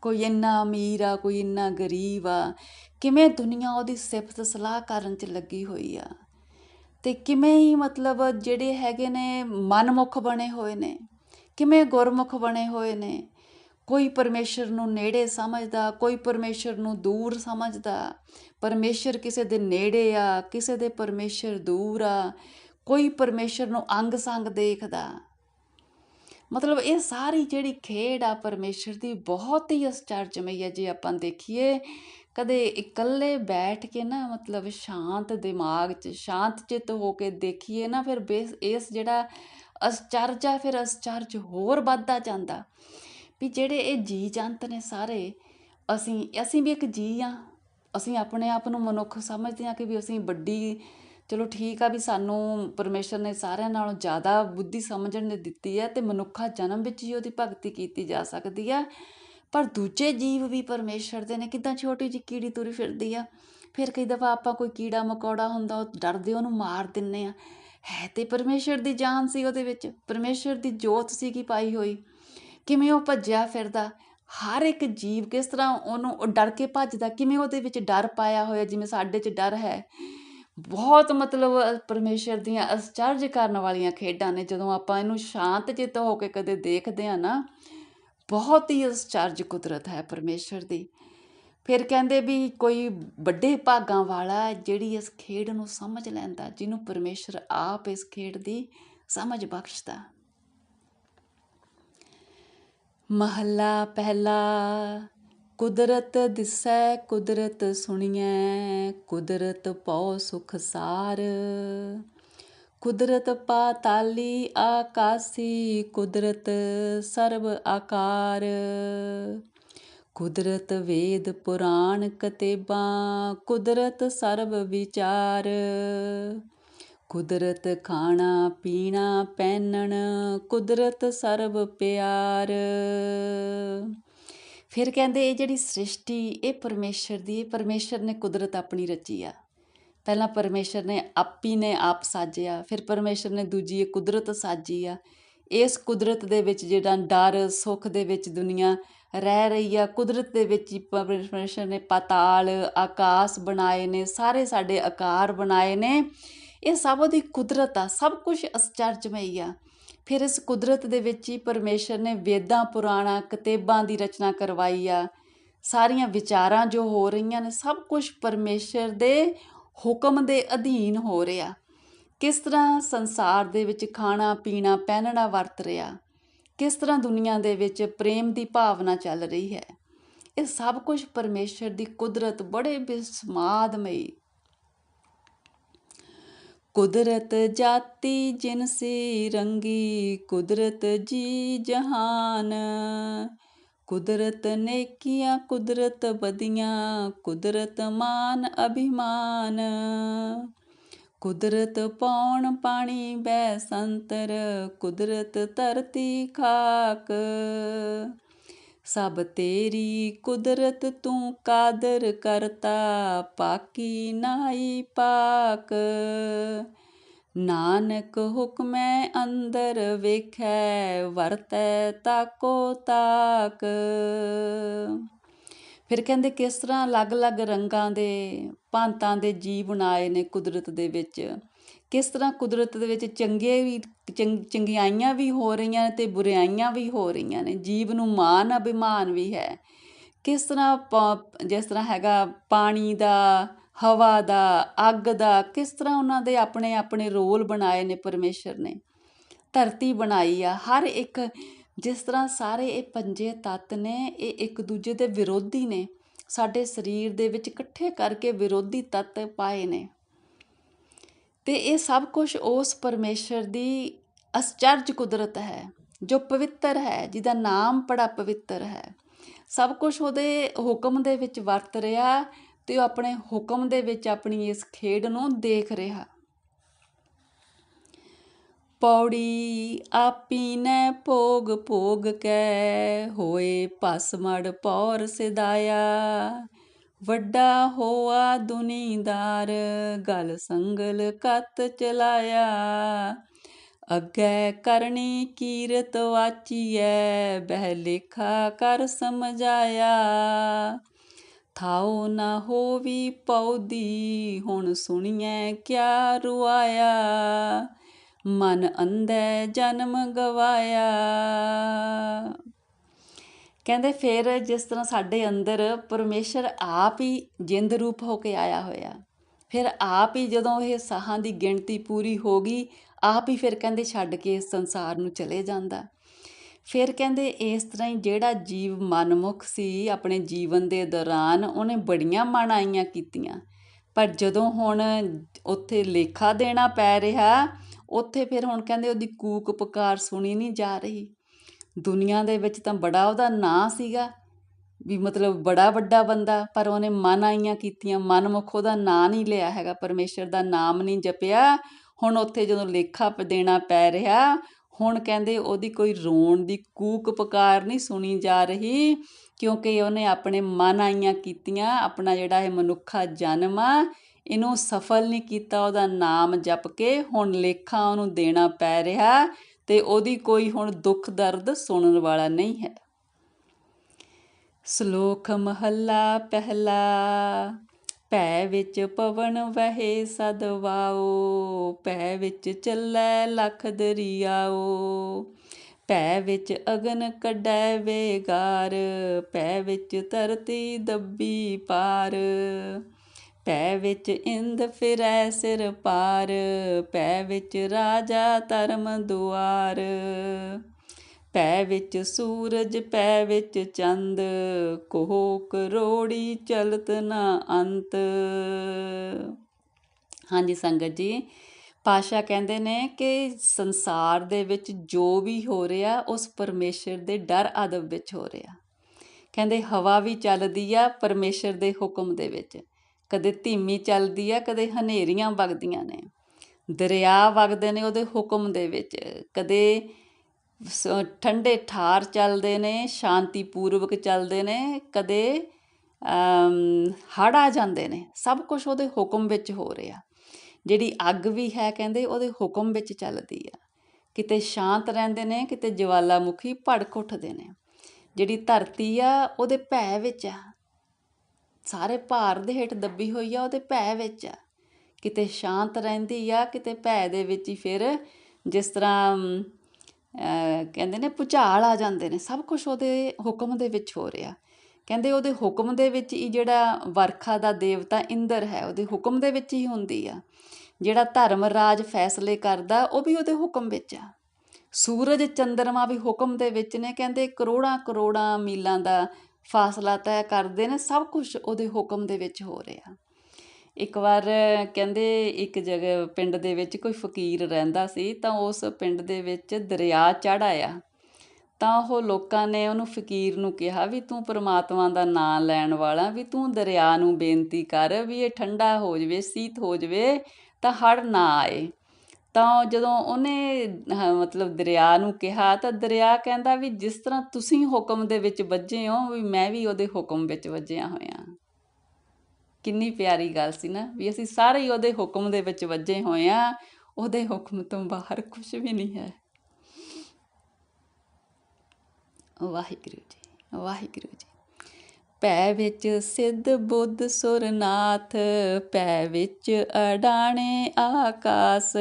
ਕੋਈ ਇੰਨਾ ਅਮੀਰ ਆ, ਕੋਈ ਇੰਨਾ ਗਰੀਬ ਆ, ਕਿਵੇਂ ਦੁਨੀਆ ਉਹਦੀ ਸਿਫਤ ਸਲਾਹ ਕਰਨ 'ਚ ਲੱਗੀ ਹੋਈ ਆ। ਤੇ ਕਿਵੇਂ ਹੀ ਮਤਲਬ ਜਿਹੜੇ ਹੈਗੇ ਨੇ ਮਨਮੁਖ ਬਣੇ ਹੋਏ ਨੇ, ਕਿਵੇਂ ਗੁਰਮੁਖ ਬਣੇ ਹੋਏ ਨੇ ਕੋਈ ਪਰਮੇਸ਼ਰ ਨੂੰ ਨੇੜੇ ਸਮਝਦਾ, ਕੋਈ ਪਰਮੇਸ਼ਰ ਨੂੰ ਦੂਰ ਸਮਝਦਾ। ਪਰਮੇਸ਼ਰ ਕਿਸੇ ਦੇ ਨੇੜੇ ਆ, ਕਿਸੇ ਦੇ ਪਰਮੇਸ਼ਰ ਦੂਰ ਆ। ਕੋਈ ਪਰਮੇਸ਼ਰ ਨੂੰ ਅੰਗ ਸੰਗ ਦੇਖਦਾ। ਮਤਲਬ ਇਹ ਸਾਰੀ ਜਿਹੜੀ ਖੇਡ ਆ ਪਰਮੇਸ਼ਰ ਦੀ ਬਹੁਤ ਹੀ ਅਸਚਰਜਮਈ ਹੈ ਜੇ ਆਪਾਂ ਦੇਖੀਏ। ਕਦੇ ਇਕੱਲੇ ਬੈਠ ਕੇ ਨਾ ਮਤਲਬ ਸ਼ਾਂਤ ਦਿਮਾਗ 'ਚ, ਸ਼ਾਂਤ ਚਿੱਤ ਹੋ ਕੇ ਦੇਖੀਏ ਨਾ, ਫਿਰ ਇਸ ਜਿਹੜਾ ਅਸਚਰਜ ਆ, ਫਿਰ ਅਸਚਰਜ ਹੋਰ ਵੱਧਦਾ ਜਾਂਦਾ। ਵੀ ਜਿਹੜੇ ਇਹ ਜੀਅ ਜੰਤ ਨੇ ਸਾਰੇ, ਅਸੀਂ ਅਸੀਂ ਵੀ ਇੱਕ ਜੀਅ ਆ। ਅਸੀਂ ਆਪਣੇ ਆਪ ਨੂੰ ਮਨੁੱਖ ਸਮਝਦੇ ਆ ਕਿ ਵੀ ਅਸੀਂ ਵੱਡੀ, ਚਲੋ ਠੀਕ ਆ ਵੀ ਸਾਨੂੰ ਪਰਮੇਸ਼ਰ ਨੇ ਸਾਰਿਆਂ ਨਾਲੋਂ ਜ਼ਿਆਦਾ ਬੁੱਧੀ ਸਮਝਣ ਨੇ ਦਿੱਤੀ ਹੈ ਤੇ ਮਨੁੱਖਾ ਜਨਮ ਵਿੱਚ ਹੀ ਉਹਦੀ ਭਗਤੀ ਕੀਤੀ ਜਾ ਸਕਦੀ ਆ। ਪਰ ਦੂਜੇ ਜੀਵ ਵੀ ਪਰਮੇਸ਼ਰ ਦੇ ਨੇ, ਕਿਦਾਂ ਛੋਟੀ ਜਿਹੀ ਕੀੜੀ ਤੁਰੀ ਫਿਰਦੀ ਆ। ਫਿਰ ਕਈ ਦਫਾ ਆਪਾਂ ਕੋਈ ਕੀੜਾ ਮਕੌੜਾ ਹੁੰਦਾ, ਉਹ ਡਰਦੇ ਉਹਨੂੰ ਮਾਰ ਦਿੰਨੇ ਆ। ਹੈ ਤੇ ਪਰਮੇਸ਼ਰ ਦੀ ਜਾਨ ਸੀ ਉਹਦੇ ਵਿੱਚ, ਪਰਮੇਸ਼ਰ ਦੀ ਜੋਤ ਸੀ ਕੀ ਪਾਈ ਹੋਈ। ਕਿਵੇਂ ਉਹ ਭੱਜਿਆ ਫਿਰਦਾ? ਹਰ ਇੱਕ ਜੀਵ ਕਿਸ ਤਰ੍ਹਾਂ ਉਹਨੂੰ ਉਹ ਡਰ ਕੇ ਭੱਜਦਾ? ਕਿਵੇਂ ਉਹਦੇ ਵਿੱਚ ਡਰ ਪਾਇਆ ਹੋਇਆ ਜਿਵੇਂ ਸਾਡੇ 'ਚ ਡਰ ਹੈ? ਬਹੁਤ ਮਤਲਬ ਪਰਮੇਸ਼ਰ ਦੀਆਂ ਅਸਚਰਜ ਕਰਨ ਵਾਲੀਆਂ ਖੇਡਾਂ ਨੇ। ਜਦੋਂ ਆਪਾਂ ਇਹਨੂੰ ਸ਼ਾਂਤ ਚਿੱਤ ਹੋ ਕੇ ਕਦੇ ਦੇਖਦੇ ਆ ਨਾ, ਬਹੁਤ ਹੀ ਅਸਚਰਜ ਕੁਦਰਤ ਹੈ ਪਰਮੇਸ਼ਰ ਦੀ। ਫਿਰ ਕਹਿੰਦੇ ਵੀ ਕੋਈ ਵੱਡੇ ਭਾਗਾਂ ਵਾਲਾ ਜਿਹੜੀ ਇਸ ਖੇਡ ਨੂੰ ਸਮਝ ਲੈਂਦਾ, ਜਿਹਨੂੰ ਪਰਮੇਸ਼ਰ ਆਪ ਇਸ ਖੇਡ ਦੀ ਸਮਝ ਬਖਸ਼ਦਾ। ਮਹੱਲਾ ਪਹਿਲਾ, ਕੁਦਰਤ ਦਿਸੈ, ਕੁਦਰਤ ਸੁਣੀਐ, ਕੁਦਰਤ ਪਉ ਸੁਖ ਸਾਰ। ਕੁਦਰਤ ਪਾਤਾਲੀ ਆਕਾਸੀ, ਕੁਦਰਤ ਸਰਬ ਆਕਾਰ। ਕੁਦਰਤ ਵੇਦ ਪੁਰਾਣ ਕਤੇਬਾਂ, ਕੁਦਰਤ ਸਰਬ ਵਿਚਾਰ। ਕੁਦਰਤ ਖਾਣਾ ਪੀਣਾ ਪਹਿਨਣ, ਕੁਦਰਤ ਸਰਬ ਪਿਆਰ। ਫਿਰ ਕਹਿੰਦੇ ਇਹ ਜਿਹੜੀ ਸ੍ਰਿਸ਼ਟੀ, ਇਹ ਪਰਮੇਸ਼ਰ ਦੀ, ਇਹ ਪਰਮੇਸ਼ਰ ਨੇ ਕੁਦਰਤ ਆਪਣੀ ਰਚੀ ਆ। ਪਹਿਲਾਂ ਪਰਮੇਸ਼ਰ ਨੇ ਆਪੀ ਨੇ ਆਪ ਸਾਜਿਆ, ਫਿਰ ਪਰਮੇਸ਼ਰ ਨੇ ਦੂਜੀ ਇਹ ਕੁਦਰਤ ਸਾਜੀ ਆ। ਇਸ ਕੁਦਰਤ ਦੇ ਵਿੱਚ ਜਿਹੜਾ ਡਰ, ਸੁੱਖ ਦੇ ਵਿੱਚ ਦੁਨੀਆ ਰਹਿ ਰਹੀ ਆ, ਕੁਦਰਤ ਦੇ ਵਿੱਚ ਹੀ ਪਰਮੇਸ਼ਰ ਨੇ ਪਾਤਾਲ, ਆਕਾਸ਼ ਬਣਾਏ ਨੇ, ਸਾਰੇ ਸਾਡੇ ਆਕਾਰ ਬਣਾਏ ਨੇ। ਇਹ ਸਭ ਉਹਦੀ ਕੁਦਰਤ ਆ, ਸਭ ਕੁਝ ਅਚਰਜਮਈ ਆ। ਫਿਰ ਇਸ ਕੁਦਰਤ ਦੇ ਵਿੱਚ ਹੀ ਪਰਮੇਸ਼ਰ ਨੇ ਵੇਦਾਂ, ਪੁਰਾਣਾ, ਕਿਤਾਬਾਂ ਦੀ ਰਚਨਾ ਕਰਵਾਈ ਆ। ਸਾਰੀਆਂ ਵਿਚਾਰਾਂ ਜੋ ਹੋ ਰਹੀਆਂ ਨੇ, ਸਭ ਕੁਝ ਪਰਮੇਸ਼ਰ ਦੇ ਹੁਕਮ ਦੇ ਅਧੀਨ ਹੋ ਰਿਹਾ। ਕਿਸ ਤਰ੍ਹਾਂ ਸੰਸਾਰ ਦੇ ਵਿੱਚ ਖਾਣਾ, ਪੀਣਾ, ਪਹਿਨਣਾ ਵਰਤ ਰਿਹਾ। ਕਿਸ ਤਰ੍ਹਾਂ ਦੁਨੀਆ ਦੇ ਵਿੱਚ ਪ੍ਰੇਮ ਦੀ ਭਾਵਨਾ ਚੱਲ ਰਹੀ ਹੈ। ਇਹ ਸਭ ਕੁਝ ਪਰਮੇਸ਼ਰ ਦੀ ਕੁਦਰਤ ਬੜੇ ਬਿਸਮਾਦਮਈ ਕੁਦਰਤ ਜਾਤੀ ਜਿਨਸੀ ਰੰਗੀ, ਕੁਦਰਤ ਜੀ ਜਹਾਨ। ਕੁਦਰਤ ਨੇਕੀਆਂ, ਕੁਦਰਤ ਬਦੀਆਂ ਕੁਦਰਤ ਮਾਨ ਅਭਿਮਾਨ। ਕੁਦਰਤ ਪੌਣ ਪਾਣੀ ਬੈ ਸੰਤਰ, ਕੁਦਰਤ ਧਰਤੀ ਖਾਕ। ਸਭ ਤੇਰੀ ਕੁਦਰਤ ਤੂੰ ਕਾਦਰ ਕਰਤਾ, ਪਾਕੀ ਨਾਈ ਪਾਕ। ਨਾਨਕ ਹੁਕਮੈ ਅੰਦਰ ਵੇਖੈ, ਵਰਤੈ ਤਾਕੋ ਤਾਕ। ਫਿਰ ਕਹਿੰਦੇ ਕਿਸ ਤਰ੍ਹਾਂ ਅਲੱਗ-ਅਲੱਗ ਰੰਗਾਂ ਦੇ, ਭਾਂਤਾਂ ਦੇ ਜੀਵ ਬਣਾਏ ਨੇ ਕੁਦਰਤ ਦੇ ਵਿੱਚ। ਕਿਸ ਤਰ੍ਹਾਂ ਕੁਦਰਤ ਦੇ ਵਿੱਚ ਚੰਗੇ ਵੀ ਚੰਗਿਆਈਆਂ ਵੀ ਹੋ ਰਹੀਆਂ ਤੇ ਬੁਰਾਈਆਂ ਵੀ ਹੋ ਰਹੀਆਂ ਨੇ, ਜੀਵ ਨੂੰ ਮਾਨ ਅਭਿਮਾਨ ਵੀ ਹੈ। ਕਿਸ ਤਰ੍ਹਾਂ ਜਿਸ ਤਰ੍ਹਾਂ ਹੈਗਾ ਪਾਣੀ ਦਾ, ਹਵਾ ਦਾ, ਅੱਗ ਦਾ, ਕਿਸ ਤਰ੍ਹਾਂ ਉਹਨਾਂ ਦੇ ਆਪਣੇ ਆਪਣੇ ਰੋਲ ਬਣਾਏ ਨੇ ਪਰਮੇਸ਼ਰ ਨੇ। ਧਰਤੀ ਬਣਾਈ ਆ, ਹਰ ਇੱਕ, ਜਿਸ ਤਰ੍ਹਾਂ ਸਾਰੇ ਇਹ ਪੰਜੇ ਤੱਤ ਨੇ, ਇਹ ਇੱਕ ਦੂਜੇ ਦੇ ਵਿਰੋਧੀ ਨੇ, ਸਾਡੇ ਸਰੀਰ ਦੇ ਵਿੱਚ ਇਕੱਠੇ ਕਰਕੇ ਵਿਰੋਧੀ ਤੱਤ ਪਾਏ ਨੇ। ਅਤੇ ਇਹ ਸਭ ਕੁਛ ਉਸ ਪਰਮੇਸ਼ਰ ਦੀ ਅਸਚਰਜ ਕੁਦਰਤ ਹੈ, ਜੋ ਪਵਿੱਤਰ ਹੈ, ਜਿਹਦਾ ਨਾਮ ਬੜਾ ਪਵਿੱਤਰ ਹੈ। ਸਭ ਕੁਝ ਉਹਦੇ ਹੁਕਮ ਦੇ ਵਿੱਚ ਵਰਤ ਰਿਹਾ ਤੇ ਉਹ ਆਪਣੇ ਹੁਕਮ ਦੇ ਵਿੱਚ ਆਪਣੀ ਇਸ ਖੇਡ ਨੂੰ ਦੇਖ ਰਿਹਾ। ਪੌੜੀ ਆਪੀ ਨੇ ਭੋਗ ਭੋਗ ਕੈ, ਹੋਏ ਪਸਮੜ ਪੌਰ ਸਿਦਾਇਆ। ਵੱਡਾ ਹੋਆ ਦੁਨੀਦਾਰ, ਗਲ ਸੰਗਲ ਕੱਤ ਚਲਾਇਆ। ਅੱਗੇ ਕਰਨੀ ਕੀਰਤ ਵਾਚੀਐ, ਬਹਿ ਲੇਖਾ ਕਰ ਸਮਝਾਇਆ। ਥਾਉ ਨਾ ਹੋਵੀ ਪੌਦੀ ਹੁਣ ਸੁਣੀਐ ਕਿਆ ਰੁਆਇਆ। ਮਨ ਅੰਧੈ ਜਨਮ ਗਵਾਇਆ। ਕਹਿੰਦੇ ਫਿਰ ਜਿਸ ਤਰ੍ਹਾਂ ਸਾਡੇ ਅੰਦਰ ਪਰਮੇਸ਼ਰ ਆਪ ਹੀ ਜਿੰਦ ਰੂਪ ਹੋ ਕੇ ਆਇਆ ਹੋਇਆ। ਫਿਰ ਆਪ ਹੀ ਜਦੋਂ ਇਹ ਸਾਹਾਂ ਦੀ ਗਿਣਤੀ ਪੂਰੀ ਹੋ ਗਈ, ਆਪ ਹੀ ਫਿਰ ਕਹਿੰਦੇ ਛੱਡ ਕੇ ਇਸ ਸੰਸਾਰ ਨੂੰ ਚਲੇ ਜਾਂਦਾ। ਫਿਰ ਕਹਿੰਦੇ ਇਸ ਤਰ੍ਹਾਂ ਹੀ ਜਿਹੜਾ ਜੀਵ ਮਨਮੁਖ ਸੀ ਆਪਣੇ ਜੀਵਨ ਦੇ ਦੌਰਾਨ, ਉਹਨੇ ਬੜੀਆਂ ਮਾਣਾਈਆਂ ਕੀਤੀਆਂ। ਪਰ ਜਦੋਂ ਹੁਣ ਉੱਥੇ ਲੇਖਾ ਦੇਣਾ ਪੈ ਰਿਹਾ, ਉੱਥੇ ਫਿਰ ਹੁਣ ਕਹਿੰਦੇ ਉਹਦੀ ਕੂਕ ਪੁਕਾਰ ਸੁਣੀ ਨਹੀਂ ਜਾ ਰਹੀ। ਦੁਨੀਆ ਦੇ ਵਿੱਚ ਤਾਂ ਬੜਾ ਉਹਦਾ ਨਾਂ ਸੀਗਾ ਵੀ ਮਤਲਬ ਬੜਾ ਵੱਡਾ ਬੰਦਾ, ਪਰ ਉਹਨੇ ਮਨ ਆਈਆਂ ਕੀਤੀਆਂ, ਮਨਮੁਖ ਉਹਦਾ ਨਾਂ ਨਹੀਂ ਲਿਆ ਹੈਗਾ, ਪਰਮੇਸ਼ਰ ਦਾ ਨਾਮ ਨਹੀਂ ਜਪਿਆ। ਹੁਣ ਉੱਥੇ ਜਦੋਂ ਲੇਖਾ ਦੇਣਾ ਪੈ ਰਿਹਾ, ਹੁਣ ਕਹਿੰਦੇ ਉਹਦੀ ਕੋਈ ਰੋਣ ਦੀ ਕੂਕ ਪੁਕਾਰ ਨਹੀਂ ਸੁਣੀ ਜਾ ਰਹੀ, ਕਿਉਂਕਿ ਉਹਨੇ ਆਪਣੇ ਮਨ ਆਈਆਂ ਕੀਤੀਆਂ, ਆਪਣਾ ਜਿਹੜਾ ਇਹ ਮਨੁੱਖਾ ਜਨਮ ਆ, ਇਹਨੂੰ ਸਫਲ ਨਹੀਂ ਕੀਤਾ ਉਹਦਾ ਨਾਮ ਜਪ ਕੇ, ਹੁਣ ਲੇਖਾ ਉਹਨੂੰ ਦੇਣਾ ਪੈ ਰਿਹਾ। ਤੇ ਉਹਦੀ ਕੋਈ ਹੁਣ ਦੁੱਖ ਦਰਦ ਸੁਣਨ ਵਾਲਾ ਨਹੀਂ ਹੈ। ਸ਼ਲੋਕ ਮਹੱਲਾ ਪਹਿਲਾ, ਭੈ ਵਿੱਚ ਪਵਨ ਵਹੇ ਸਦਵਾਓ ਪੈ ਵਿੱਚ ਚੱਲੈ ਲਖ ਦਰਿਆਓ ਪੈ ਵਿੱਚ ਅਗਨ ਕੱਢੈ ਵੇਗਾਰ ਪੈ ਵਿੱਚ ਧਰਤੀ ਦੱਬੀ ਪਾਰ। ਪੈ ਵਿੱਚ ਇੰਦ ਫਿਰੈ ਸਿਰ ਪਾਰ ਪੈ ਵਿੱਚ ਰਾਜਾ ਧਰਮ ਦੁਆਰ। ਪੈ ਵਿੱਚ ਸੂਰਜ ਪੈ ਵਿੱਚ ਚੰਦ ਕੋਹ ਕਰੋੜੀ ਚਲਤ ਨਾ ਅੰਤ। ਹਾਂਜੀ ਸੰਗਤ ਜੀ ਪਾਸ਼ਾ ਕਹਿੰਦੇ ਨੇ ਕਿ ਸੰਸਾਰ ਦੇ ਵਿੱਚ ਜੋ ਵੀ ਹੋ ਰਿਹਾ, ਉਸ ਪਰਮੇਸ਼ਰ ਦੇ ਡਰ ਅਦਬ ਵਿੱਚ ਹੋ ਰਿਹਾ। ਕਹਿੰਦੇ ਹਵਾ ਵੀ ਚੱਲਦੀ ਆ ਪਰਮੇਸ਼ਰ ਦੇ ਹੁਕਮ ਦੇ ਵਿੱਚ। ਕਦੇ ਧੀਮੀ ਚੱਲਦੀ ਆ, ਕਦੇ ਹਨੇਰੀਆਂ ਵਗਦੀਆਂ ਨੇ। ਦਰਿਆ ਵਗਦੇ ਨੇ ਉਹਦੇ ਹੁਕਮ ਦੇ ਵਿੱਚ। ਕਦੇ ਸ- ਠੰਡੇ ਠਾਰ ਚੱਲਦੇ ਨੇ ਸ਼ਾਂਤੀਪੂਰਵਕ ਚੱਲਦੇ ਨੇ, ਕਦੇ ਹੜ ਆ ਜਾਂਦੇ ਨੇ। ਸਭ ਕੁਝ ਉਹਦੇ ਹੁਕਮ ਵਿੱਚ ਹੋ ਰਿਹਾ। ਜਿਹੜੀ ਅੱਗ ਵੀ ਹੈ ਕਹਿੰਦੇ, ਉਹਦੇ ਹੁਕਮ ਵਿੱਚ ਚੱਲਦੀ ਆ। ਕਿਤੇ ਸ਼ਾਂਤ ਰਹਿੰਦੇ ਨੇ, ਕਿਤੇ ਜਵਾਲਾਮੁਖੀ ਭੜਕ ਉੱਠਦੇ ਨੇ। ਜਿਹੜੀ ਧਰਤੀ ਆ, ਉਹਦੇ ਭੈ ਵਿੱਚ ਆ। ਸਾਰੇ ਭਾਰ ਦੇ ਹੇਠ ਦੱਬੀ ਹੋਈ ਆ, ਉਹਦੇ ਭੈ ਵਿੱਚ ਆ। ਕਿਤੇ ਸ਼ਾਂਤ ਰਹਿੰਦੀ ਆ, ਕਿਤੇ ਭੈ ਦੇ ਵਿੱਚ ਹੀ ਫਿਰ ਜਿਸ ਤਰ੍ਹਾਂ ਕਹਿੰਦੇ ਨੇ ਭੁਚਾਲ ਆ ਜਾਂਦੇ ਨੇ, ਸਭ ਕੁਝ ਉਹਦੇ ਹੁਕਮ ਦੇ ਵਿੱਚ ਹੋ ਰਿਹਾ। ਕਹਿੰਦੇ ਉਹਦੇ ਹੁਕਮ ਦੇ ਵਿੱਚ ਹੀ ਜਿਹੜਾ ਵਰਖਾ ਦਾ ਦੇਵਤਾ ਇੰਦਰ ਹੈ, ਉਹਦੇ ਹੁਕਮ ਦੇ ਵਿੱਚ ਹੀ ਹੁੰਦੀ ਆ। ਜਿਹੜਾ ਧਰਮ ਰਾਜ ਫੈਸਲੇ ਕਰਦਾ, ਉਹ ਵੀ ਉਹਦੇ ਹੁਕਮ ਵਿੱਚ ਆ। ਸੂਰਜ ਚੰਦਰਮਾ ਵੀ ਹੁਕਮ ਦੇ ਵਿੱਚ ਨੇ, ਕਹਿੰਦੇ ਕਰੋੜਾਂ ਕਰੋੜਾਂ ਮੀਲਾਂ ਦਾ ਫਾਸਲਾ ਤੈਅ ਕਰਦੇ ਨੇ, ਸਭ ਕੁਝ ਉਹਦੇ ਹੁਕਮ ਦੇ ਵਿੱਚ ਹੋ ਰਿਹਾ। ਇੱਕ ਵਾਰ ਕਹਿੰਦੇ ਇੱਕ ਜਗ੍ਹਾ ਪਿੰਡ ਦੇ ਵਿੱਚ ਕੋਈ ਫਕੀਰ ਰਹਿੰਦਾ ਸੀ, ਤਾਂ ਉਸ ਪਿੰਡ ਦੇ ਵਿੱਚ ਦਰਿਆ ਚੜ ਆਇਆ ਤਾਂ ਉਹ ਲੋਕਾਂ ਨੇ ਉਹਨੂੰ ਫਕੀਰ ਨੂੰ ਕਿਹਾ ਵੀ ਤੂੰ ਪ੍ਰਮਾਤਮਾ ਦਾ ਨਾਮ ਲੈਣ ਵਾਲਾ, ਵੀ ਤੂੰ ਦਰਿਆ ਨੂੰ ਬੇਨਤੀ ਕਰ ਵੀ ਇਹ ਠੰਡਾ ਹੋ ਜਵੇ, ਸੀਤ ਹੋ ਜਵੇ, ਤਾਂ ਹੜ ਨਾ ਆਏ। ਤਾਂ ਜਦੋਂ ਉਹਨੇ ਮਤਲਬ ਦਰਿਆ ਨੂੰ ਕਿਹਾ, ਤਾਂ ਦਰਿਆ ਕਹਿੰਦਾ ਵੀ ਜਿਸ ਤਰ੍ਹਾਂ ਤੁਸੀਂ ਹੁਕਮ ਦੇ ਵਿੱਚ ਵੱਜੇ ਹੋ, ਵੀ ਮੈਂ ਵੀ ਉਹਦੇ ਹੁਕਮ ਵਿੱਚ ਵੱਜਿਆ ਹੋਇਆ। ਕਿੰਨੀ ਪਿਆਰੀ ਗੱਲ ਸੀ ਨਾ, ਵੀ ਅਸੀਂ ਸਾਰੇ ਹੀ ਉਹਦੇ ਹੁਕਮ ਦੇ ਵਿੱਚ ਵੱਜੇ ਹੋਏ ਆ, ਉਹਦੇ ਹੁਕਮ ਤੋਂ ਬਾਹਰ ਕੁਝ ਵੀ ਨਹੀਂ ਹੈ। ਵਾਹਿਗੁਰੂ ਜੀ ਵਾਹਿਗੁਰੂ ਜੀ। ਪੈ ਵਿੱਚ ਸਿੱਧ ਬੁੱਧ ਸੁਰਨਾਥ ਪੈ ਵਿੱਚ ਅਡਾਣੇ ਆਕਾਸ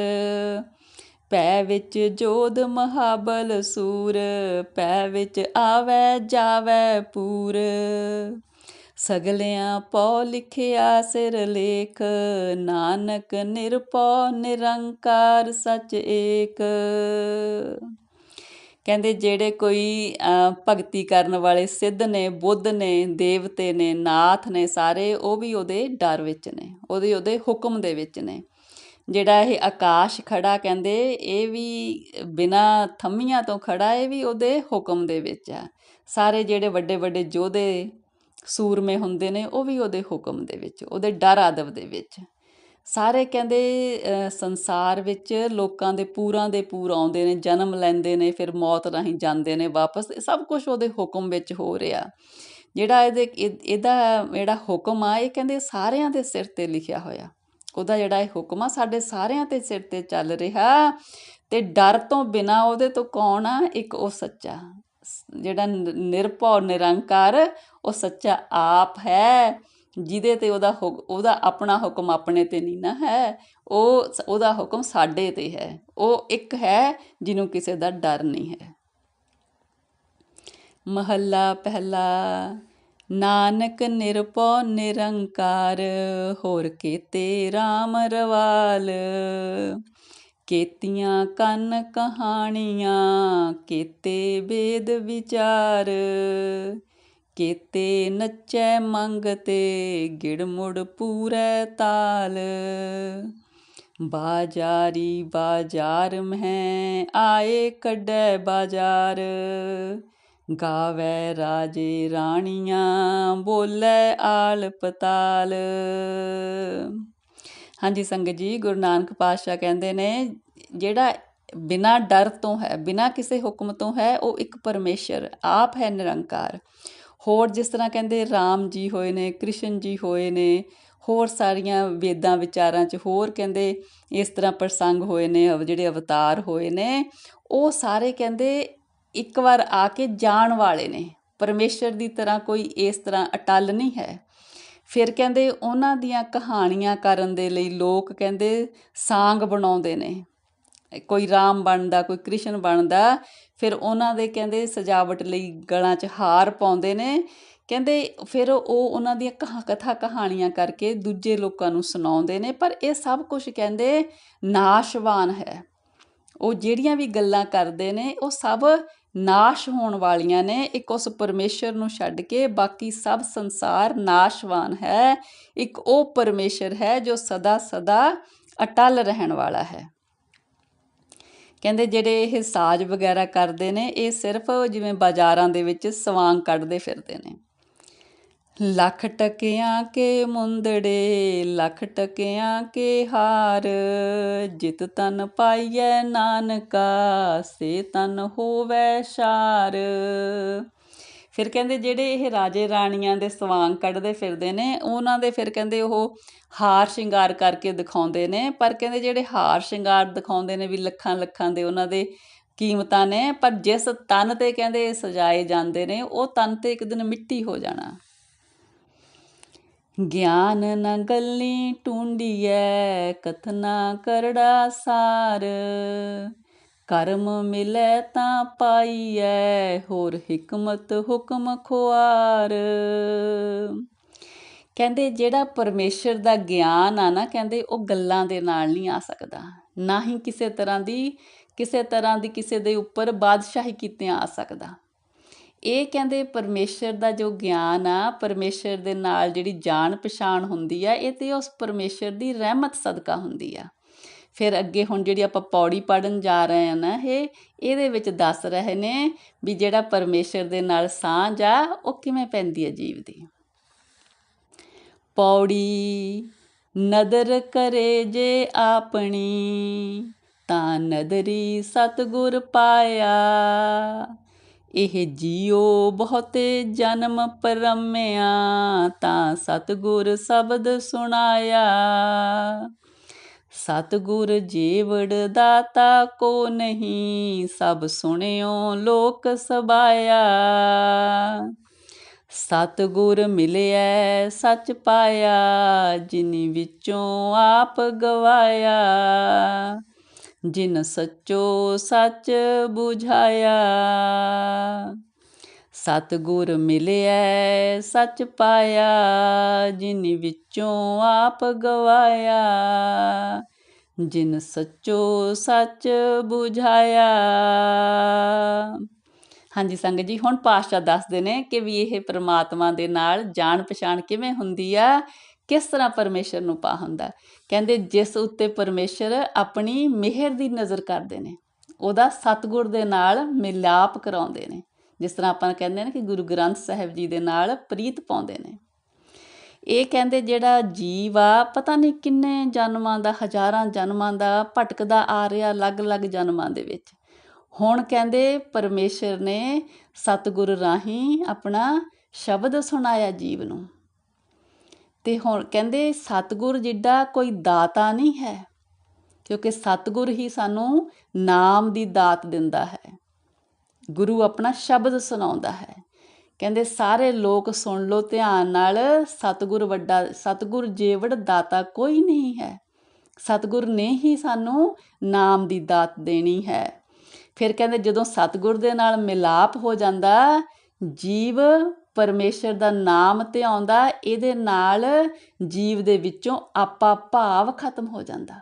ਪੈ ਵਿੱਚ ਜੋਧ ਮਹਾਬਲ ਸੂਰ ਪੈ ਵਿੱਚ ਆਵੈ ਜਾਵੈ ਪੂਰ। ਸਗਲਿਆਂ ਪਉ ਲਿਖਿਆ ਸਿਰ ਲੇਖ, ਨਾਨਕ ਨਿਰਪਉ ਨਿਰੰਕਾਰ ਸਚ ਏਕ। ਕਹਿੰਦੇ ਜਿਹੜੇ ਕੋਈ ਭਗਤੀ ਕਰਨ ਵਾਲੇ ਸਿੱਧ ਨੇ, ਬੁੱਧ ਨੇ, ਦੇਵਤੇ ਨੇ, ਨਾਥ ਨੇ ਸਾਰੇ, ਉਹ ਵੀ ਉਹਦੇ ਡਰ ਵਿੱਚ ਨੇ, ਉਹਦੇ ਉਹਦੇ ਹੁਕਮ ਦੇ ਵਿੱਚ ਨੇ। ਜਿਹੜਾ ਇਹ ਆਕਾਸ਼ ਖੜਾ ਕਹਿੰਦੇ, ਇਹ ਵੀ ਬਿਨਾ ਥੰਮੀਆਂ ਤੋਂ ਖੜਾ, ਇਹ ਵੀ ਉਹਦੇ ਹੁਕਮ ਦੇ ਵਿੱਚ ਆ ਸਾਰੇ ਜਿਹੜੇ ਵੱਡੇ ਵੱਡੇ ਯੋਧੇ ਸੂਰਮੇ ਹੁੰਦੇ ਨੇ, ਉਹ ਵੀ ਉਹਦੇ ਹੁਕਮ ਦੇ ਵਿੱਚ, ਉਹਦੇ ਡਰ ਆਦਬ ਦੇ ਵਿੱਚ। ਸਾਰੇ ਕਹਿੰਦੇ ਸੰਸਾਰ ਵਿੱਚ ਲੋਕਾਂ ਦੇ ਪੂਰਾਂ ਦੇ ਪੂਰ ਆਉਂਦੇ ਨੇ, ਜਨਮ ਲੈਂਦੇ ਨੇ, ਫਿਰ ਮੌਤ ਰਾਹੀਂ ਜਾਂਦੇ ਨੇ ਵਾਪਸ। ਇਹ ਸਭ ਕੁਝ ਉਹਦੇ ਹੁਕਮ ਵਿੱਚ ਹੋ ਰਿਹਾ। ਜਿਹੜਾ ਇਹਦੇ, ਇਹ- ਇਹਦਾ ਜਿਹੜਾ ਹੁਕਮ ਆ, ਇਹ ਕਹਿੰਦੇ ਸਾਰਿਆਂ ਦੇ ਸਿਰ ਤੇ ਲਿਖਿਆ ਹੋਇਆ। ਉਹਦਾ ਜਿਹੜਾ ਇਹ ਹੁਕਮ ਆ, ਸਾਡੇ ਸਾਰਿਆਂ ਤੇ ਸਿਰ ਤੇ ਚੱਲ ਰਿਹਾ। ਤੇ ਡਰ ਤੋਂ ਬਿਨਾ ਉਹਦੇ ਤੋਂ ਕੌਣ ਆ? ਇੱਕ ਉਹ ਸੱਚਾ। ਜਿਹੜਾ ਨ- ਨਿਰਭਉ, ਨਿਰੰਕਾਰ, ਉਹ ਸੱਚਾ ਆਪ ਹੈ। ਜਿਹਦੇ ਤੇ ਉਹਦਾ ਹੁਕ- ਉਹਦਾ ਆਪਣਾ ਹੁਕਮ ਆਪਣੇ ਤੇ ਨਹੀਂ ਨਾ ਹੈ, ਉਹ ਉਹਦਾ ਹੁਕਮ ਸਾਡੇ ਤੇ ਹੈ। ਉਹ ਇੱਕ ਹੈ ਜਿਹਨੂੰ ਕਿਸੇ ਦਾ ਡਰ ਨਹੀਂ ਹੈ। ਮਹੱਲਾ ਪਹਿਲਾ, ਨਾਨਕ ਨਿਰਭਉ ਨਿਰੰਕਾਰ, ਹੋਰ ਕੀਤੇ RAM ਰਵਾਲ। ਕੇਤੀਆਂ ਕੰਨ ਕਹਾਣੀਆਂ, ਕੀਤੇ ਵੇਦ ਵਿਚਾਰ। ਕੀਤੇ ਨੱਚੈ ਮੰਗਤੇ ਗਿੜਮੁੜ ਪੂਰੈ ਤਾਲ। ਬਾਜਾਰੀ ਬਾਜ਼ਾਰ ਮਹਿ ਆਏ ਕੱਢੈ ਬਾਜ਼ਾਰ। ਗਾਵੇ ਰਾਜੇ ਰਾਣੀਆਂ ਬੋਲੇ ਆਲ ਪਤਾਲ। ਹਾਂਜੀ, ਸੰਗਤ ਜੀ, ਗੁਰੂ ਨਾਨਕ ਪਾਤਸ਼ਾਹ ਕਹਿੰਦੇ ਨੇ, ਜਿਹੜਾ ਬਿਨਾ ਡਰ ਤੋਂ ਹੈ, ਬਿਨਾ ਕਿਸੇ ਹੁਕਮ ਤੋਂ ਹੈ, ਉਹ ਇੱਕ ਪਰਮੇਸ਼ਰ, ਆਪ ਹੈ ਨਿਰੰਕਾਰ। ਹੋਰ ਜਿਸ ਤਰ੍ਹਾਂ ਕਹਿੰਦੇ ਰਾਮ ਜੀ ਹੋਏ ਨੇ, ਕ੍ਰਿਸ਼ਨ ਜੀ ਹੋਏ ਨੇ, ਹੋਰ ਸਾਰੀਆਂ ਵੇਦਾਂ ਵਿਚਾਰਾਂ 'ਚ ਹੋਰ ਕਹਿੰਦੇ ਇਸ ਤਰ੍ਹਾਂ ਪ੍ਰਸੰਗ ਹੋਏ ਨੇ, ਅਵ- ਜਿਹੜੇ ਅਵਤਾਰ ਹੋਏ ਨੇ, ਉਹ ਸਾਰੇ ਕਹਿੰਦੇ ਇੱਕ ਵਾਰ ਆ ਕੇ ਜਾਣ ਵਾਲੇ ਨੇ। ਪਰਮੇਸ਼ਰ ਦੀ ਤਰ੍ਹਾਂ ਕੋਈ ਇਸ ਤਰ੍ਹਾਂ ਅਟਲ ਨਹੀਂ ਹੈ। ਫਿਰ ਕਹਿੰਦੇ ਉਹਨਾਂ ਦੀਆਂ ਕਹਾਣੀਆਂ ਕਰਨ ਦੇ ਲਈ ਲੋਕ ਕਹਿੰਦੇ ਸਾਂਗ ਬਣਾਉਂਦੇ ਨੇ। ਕੋਈ ਰਾਮ ਬਣਦਾ, ਕੋਈ ਕ੍ਰਿਸ਼ਨ ਬਣਦਾ ਫਿਰ ਉਹਨਾਂ ਦੇ ਕਹਿੰਦੇ ਸਜਾਵਟ ਲਈ ਗਲਾਂ 'ਚ ਹਾਰ ਪਾਉਂਦੇ ਨੇ। ਕਹਿੰਦੇ ਫਿਰ ਉਹ ਉਹਨਾਂ ਦੀਆਂ ਕਹਾ, ਕਥਾ ਕਹਾਣੀਆਂ ਕਰਕੇ ਦੂਜੇ ਲੋਕਾਂ ਨੂੰ ਸੁਣਾਉਂਦੇ ਨੇ, ਪਰ ਇਹ ਸਭ ਕੁਝ ਕਹਿੰਦੇ ਨਾਸ਼ਵਾਨ ਹੈ। ਉਹ ਜਿਹੜੀਆਂ ਵੀ ਗੱਲਾਂ ਕਰਦੇ ਨੇ, ਉਹ ਸਭ ਨਾਸ਼ ਹੋਣ ਵਾਲੀਆਂ ਨੇ। ਇੱਕ ਉਸ ਪਰਮੇਸ਼ਰ ਨੂੰ ਛੱਡ ਕੇ ਬਾਕੀ ਸਭ ਸੰਸਾਰ ਨਾਸ਼ਵਾਨ ਹੈ। ਇੱਕ ਉਹ ਪਰਮੇਸ਼ਰ ਹੈ ਜੋ ਸਦਾ ਸਦਾ ਅਟਲ ਰਹਿਣ ਵਾਲਾ ਹੈ। ਕਹਿੰਦੇ ਜਿਹੜੇ ਇਹ ਸਾਜ਼ ਵਗੈਰਾ ਕਰਦੇ ਨੇ, ਇਹ ਸਿਰਫ ਜਿਵੇਂ ਬਾਜ਼ਾਰਾਂ ਦੇ ਵਿੱਚ ਸਵਾਂਗ ਕੱਢਦੇ ਫਿਰਦੇ ਨੇ। ਲੱਖ ਟਕਿਆਂ ਕੇ ਮੁੰਦੜੇ, ਲੱਖ ਟਕਿਆਂ ਕੇ ਹਾਰ, ਜਿਤ ਤਨ ਪਾਈਐ ਨਾਨਕਾ, ਸੇ ਤਨ ਹੋਵੈ ਸ਼ਾਰ। ਫਿਰ ਕਹਿੰਦੇ ਜਿਹੜੇ ਇਹ ਰਾਜੇ ਰਾਣੀਆਂ ਦੇ ਸਵਾਂਗ ਕੱਢਦੇ ਫਿਰਦੇ ਨੇ, ਉਹਨਾਂ ਦੇ ਫਿਰ ਕਹਿੰਦੇ ਉਹ ਹਾਰ ਸ਼ਿੰਗਾਰ ਕਰਕੇ ਦਿਖਾਉਂਦੇ ਨੇ, ਪਰ ਕਹਿੰਦੇ ਜਿਹੜੇ ਹਾਰ ਸ਼ਿੰਗਾਰ ਦਿਖਾਉਂਦੇ ਨੇ ਵੀ ਲੱਖਾਂ ਲੱਖਾਂ ਦੇ ਉਹਨਾਂ ਦੇ ਕੀਮਤਾਂ ਨੇ, ਪਰ ਜਿਸ ਤਨ ਤੇ ਕਹਿੰਦੇ ਸਜਾਏ ਜਾਂਦੇ ਨੇ, ਉਹ ਤਨ ਤੇ ਇੱਕ ਦਿਨ ਮਿੱਟੀ ਹੋ ਜਾਣਾ। ਗਿਆਨ ਨ ਗੱਲੀ ਟੁੰਡੀਐ, ਕਥਨਾ ਕਰੜਾ ਸਾਰ। ਕਰਮ ਮਿਲੈ ਤਾਂ ਪਾਈਐ, ਹੋਰ ਹਕਮਤ ਹੁਕਮ ਖੁਆਰ। ਕਹਿੰਦੇ ਜਿਹੜਾ ਪਰਮੇਸ਼ਰ ਦਾ ਗਿਆਨ ਆ ਨਾ, ਕਹਿੰਦੇ ਉਹ ਗੱਲਾਂ ਦੇ ਨਾਲ ਨਹੀਂ ਆ ਸਕਦਾ। ਨਾ ਹੀ ਕਿਸੇ ਤਰ੍ਹਾਂ ਦੀ, ਕਿਸੇ ਤਰ੍ਹਾਂ ਦੀ ਕਿਸੇ ਦੇ ਉੱਪਰ ਬਾਦਸ਼ਾਹੀ ਕੀਤਿਆਂ ਆ ਸਕਦਾ। ਇਹ ਕਹਿੰਦੇ ਪਰਮੇਸ਼ਰ ਦਾ ਜੋ ਗਿਆਨ ਆ, ਪਰਮੇਸ਼ਰ ਦੇ ਨਾਲ ਜਿਹੜੀ ਜਾਣ ਪਛਾਣ ਹੁੰਦੀ ਆ, ਇਹ ਤੇ ਉਸ ਪਰਮੇਸ਼ਰ ਦੀ ਰਹਿਮਤ ਸਦਕਾ ਹੁੰਦੀ ਆ। ਫਿਰ ਅੱਗੇ ਹੁਣ ਜਿਹੜੀ ਆਪਾਂ ਪੌੜੀ ਪੜ੍ਹਨ ਜਾ ਰਹੇ ਹਾਂ ਨਾ ਇਹ, ਇਹਦੇ ਵਿੱਚ ਦੱਸ ਰਹੇ ਨੇ ਵੀ ਜਿਹੜਾ ਪਰਮੇਸ਼ਰ ਦੇ ਨਾਲ ਸਾਂਝ ਆ, ਉਹ ਕਿਵੇਂ ਪੈਂਦੀ ਹੈ ਜੀਵ ਦੀ? ਪੌੜੀ, ਨਦਰ ਕਰੇ ਜੇ ਆਪਣੀ, ਤਾਂ ਨਦਰੀ ਸਤਗੁਰ ਪਾਇਆ। ਇਹ ਜੀਉ ਬਹੁਤੇ ਜਨਮ ਪਰਮਿਆ, ਤਾਂ ਸਤਗੁਰ ਸ਼ਬਦ ਸੁਣਾਇਆ। ਸਤਗੁਰ ਜੀਵੜ ਦਾਤਾ ਕੋ ਨਹੀਂ, ਸਭ ਸੁਣਿਓ ਲੋਕ ਸਬਾਇਆ। ਸਤਗੁਰ ਮਿਲਿਆ ਸੱਚ ਪਾਇਆ, ਜਿਨੀ ਵਿੱਚੋਂ ਆਪ ਗਵਾਇਆ। ਜਿਨ ਸੱਚੋ ਸੱਚ 부ਝਾਇਆ ਸਤਗੁਰ ਮਿਲਿਆ ਸੱਚ ਪਾਇਆ, ਜਿਨ ਵਿੱਚੋਂ ਆਪ ਗਵਾਇਆ। ਜਿਨ ਸੱਚੋ ਸੱਚ 부ਝਾਇਆ ਹਾਂਜੀ ਸੰਗਤ ਜੀ, ਹੁਣ ਪਾਸ਼ਾ ਦੱਸਦੇ ਨੇ ਕਿ ਵੀ ਇਹ ਪ੍ਰਮਾਤਮਾ ਦੇ ਨਾਲ ਜਾਣ ਪਛਾਣ ਕਿਵੇਂ ਹੁੰਦੀ ਆ, ਕਿਸ ਤਰ੍ਹਾਂ ਪਰਮੇਸ਼ਰ ਨੂੰ ਪਾ ਹੁੰਦਾ। ਕਹਿੰਦੇ ਜਿਸ ਉੱਤੇ ਪਰਮੇਸ਼ਰ ਆਪਣੀ ਮਿਹਰ ਦੀ ਨਜ਼ਰ ਕਰਦੇ ਨੇ, ਉਹਦਾ ਸਤਗੁਰ ਦੇ ਨਾਲ ਮਿਲਾਪ ਕਰਾਉਂਦੇ ਨੇ। ਜਿਸ ਤਰ੍ਹਾਂ ਆਪਾਂ ਕਹਿੰਦੇ ਨੇ ਕਿ ਗੁਰੂ ਗ੍ਰੰਥ ਸਾਹਿਬ ਜੀ ਦੇ ਨਾਲ ਪ੍ਰੀਤ ਪਾਉਂਦੇ ਨੇ। ਇਹ ਕਹਿੰਦੇ ਜਿਹੜਾ ਜੀਵ ਆ, ਪਤਾ ਨਹੀਂ ਕਿੰਨੇ ਜਨਮਾਂ ਦਾ, ਹਜ਼ਾਰਾਂ ਜਨਮਾਂ ਦਾ, ਭਟਕਦਾ ਆ ਰਿਹਾ ਅਲੱਗ-ਅਲੱਗ ਜਨਮਾਂ ਦੇ ਵਿੱਚ। ਹੁਣ ਕਹਿੰਦੇ ਪਰਮੇਸ਼ਰ ਨੇ ਸਤਿਗੁਰ ਰਾਹੀਂ ਆਪਣਾ ਸ਼ਬਦ ਸੁਣਾਇਆ ਜੀਵ ਨੂੰ। ਤੇ ਹੁਣ ਕਹਿੰਦੇ ਸਤਿਗੁਰ ਜਿੱਡਾ ਕੋਈ ਦਾਤਾ ਨਹੀਂ ਹੈ, ਕਿਉਂਕਿ ਸਤਿਗੁਰ ਹੀ ਸਾਨੂੰ ਨਾਮ ਦੀ ਦਾਤ ਦਿੰਦਾ ਹੈ। ਗੁਰੂ ਆਪਣਾ ਸ਼ਬਦ ਸੁਣਾਉਂਦਾ ਹੈ। ਕਹਿੰਦੇ, ਸਾਰੇ ਲੋਕ ਸੁਣ ਲੋ ਧਿਆਨ ਨਾਲ, ਸਤਿਗੁਰ ਵੱਡਾ, ਸਤਿਗੁਰ ਜੇਵੜ ਦਾਤਾ ਕੋਈ ਨਹੀਂ ਹੈ। ਸਤਿਗੁਰ ਨੇ ਹੀ ਸਾਨੂੰ ਨਾਮ ਦੀ ਦਾਤ ਦੇਣੀ ਹੈ। ਫਿਰ ਕਹਿੰਦੇ, ਜਦੋਂ ਸਤਿਗੁਰ ਦੇ ਨਾਲ ਮਿਲਾਪ ਹੋ ਜਾਂਦਾ, ਜੀਵ ਪਰਮੇਸ਼ਰ ਦਾ ਨਾਮ ਤੇ ਆਉਂਦਾ, ਇਹਦੇ ਨਾਲ ਜੀਵ ਦੇ ਵਿੱਚੋਂ ਆਪਾ ਭਾਵ ਖਤਮ ਹੋ ਜਾਂਦਾ।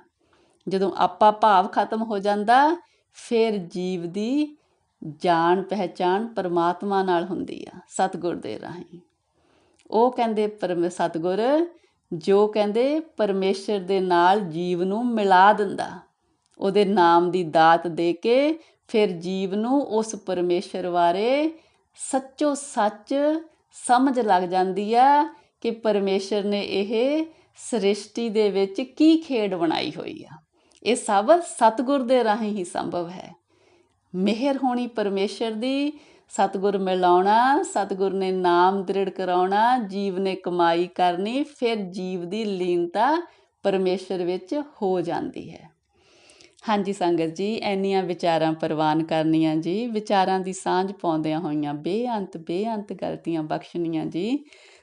ਜਦੋਂ ਆਪਾ ਭਾਵ ਖਤਮ ਹੋ ਜਾਂਦਾ, ਫਿਰ ਜੀਵ ਦੀ ਜਾਣ, ਪਹਿਚਾਣ ਪਰਮਾਤਮਾ ਨਾਲ ਹੁੰਦੀ ਆ, ਸਤਿਗੁਰ ਦੇ ਰਾਹੀਂ। ਉਹ ਕਹਿੰਦੇ ਪਰਮ, ਸਤਿਗੁਰ, ਜੋ ਕਹਿੰਦੇ ਪਰਮੇਸ਼ਰ ਦੇ ਨਾਲ ਜੀਵ ਨੂੰ ਮਿਲਾ ਦਿੰਦਾ। ਉਹਦੇ ਨਾਮ ਦੀ ਦਾਤ ਦੇ ਕੇ ਫਿਰ ਜੀਵ ਨੂੰ ਉਸ ਪਰਮੇਸ਼ਰ ਬਾਰੇ ਸੱਚੋ ਸੱਚ ਸਮਝ ਲੱਗ ਜਾਂਦੀ ਆ ਕਿ ਪਰਮੇਸ਼ਰ ਨੇ ਇਹ ਸ੍ਰਿਸ਼ਟੀ ਦੇ ਵਿੱਚ ਕੀ ਖੇਡ ਬਣਾਈ ਹੋਈ ਆ। ਇਹ ਸਭ ਸਤਗੁਰ ਦੇ ਰਾਹੀਂ ਹੀ ਸੰਭਵ ਹੈ। ਮਿਹਰ ਹੋਣੀ ਪਰਮੇਸ਼ਰ ਦੀ। ਸਤਗੁਰ ਮਿਲਾਉਣਾ, ਸਤਗੁਰ ਨੇ ਨਾਮ ਦ੍ਰਿੜ ਕਰਾਉਣਾ, ਜੀਵ ਨੇ ਕਮਾਈ ਕਰਨੀ, ਫਿਰ ਜੀਵ ਦੀ ਲੀਨਤਾ ਪਰਮੇਸ਼ਰ ਵਿੱਚ ਹੋ ਜਾਂਦੀ ਹੈ। ਹਾਂਜੀ ਸੰਗਤ ਜੀ ਐਨੀਆਂ ਵਿਚਾਰਾਂ ਪ੍ਰਵਾਨ ਕਰਨੀਆਂ ਜੀ, ਵਿਚਾਰਾਂ ਦੀ ਸਾਂਝ ਪਾਉਂਦਿਆਂ ਹੋਈਆਂ ਬੇਅੰਤ ਬੇਅੰਤ ਗਲਤੀਆਂ ਬਖਸ਼ਣੀਆਂ ਜੀ।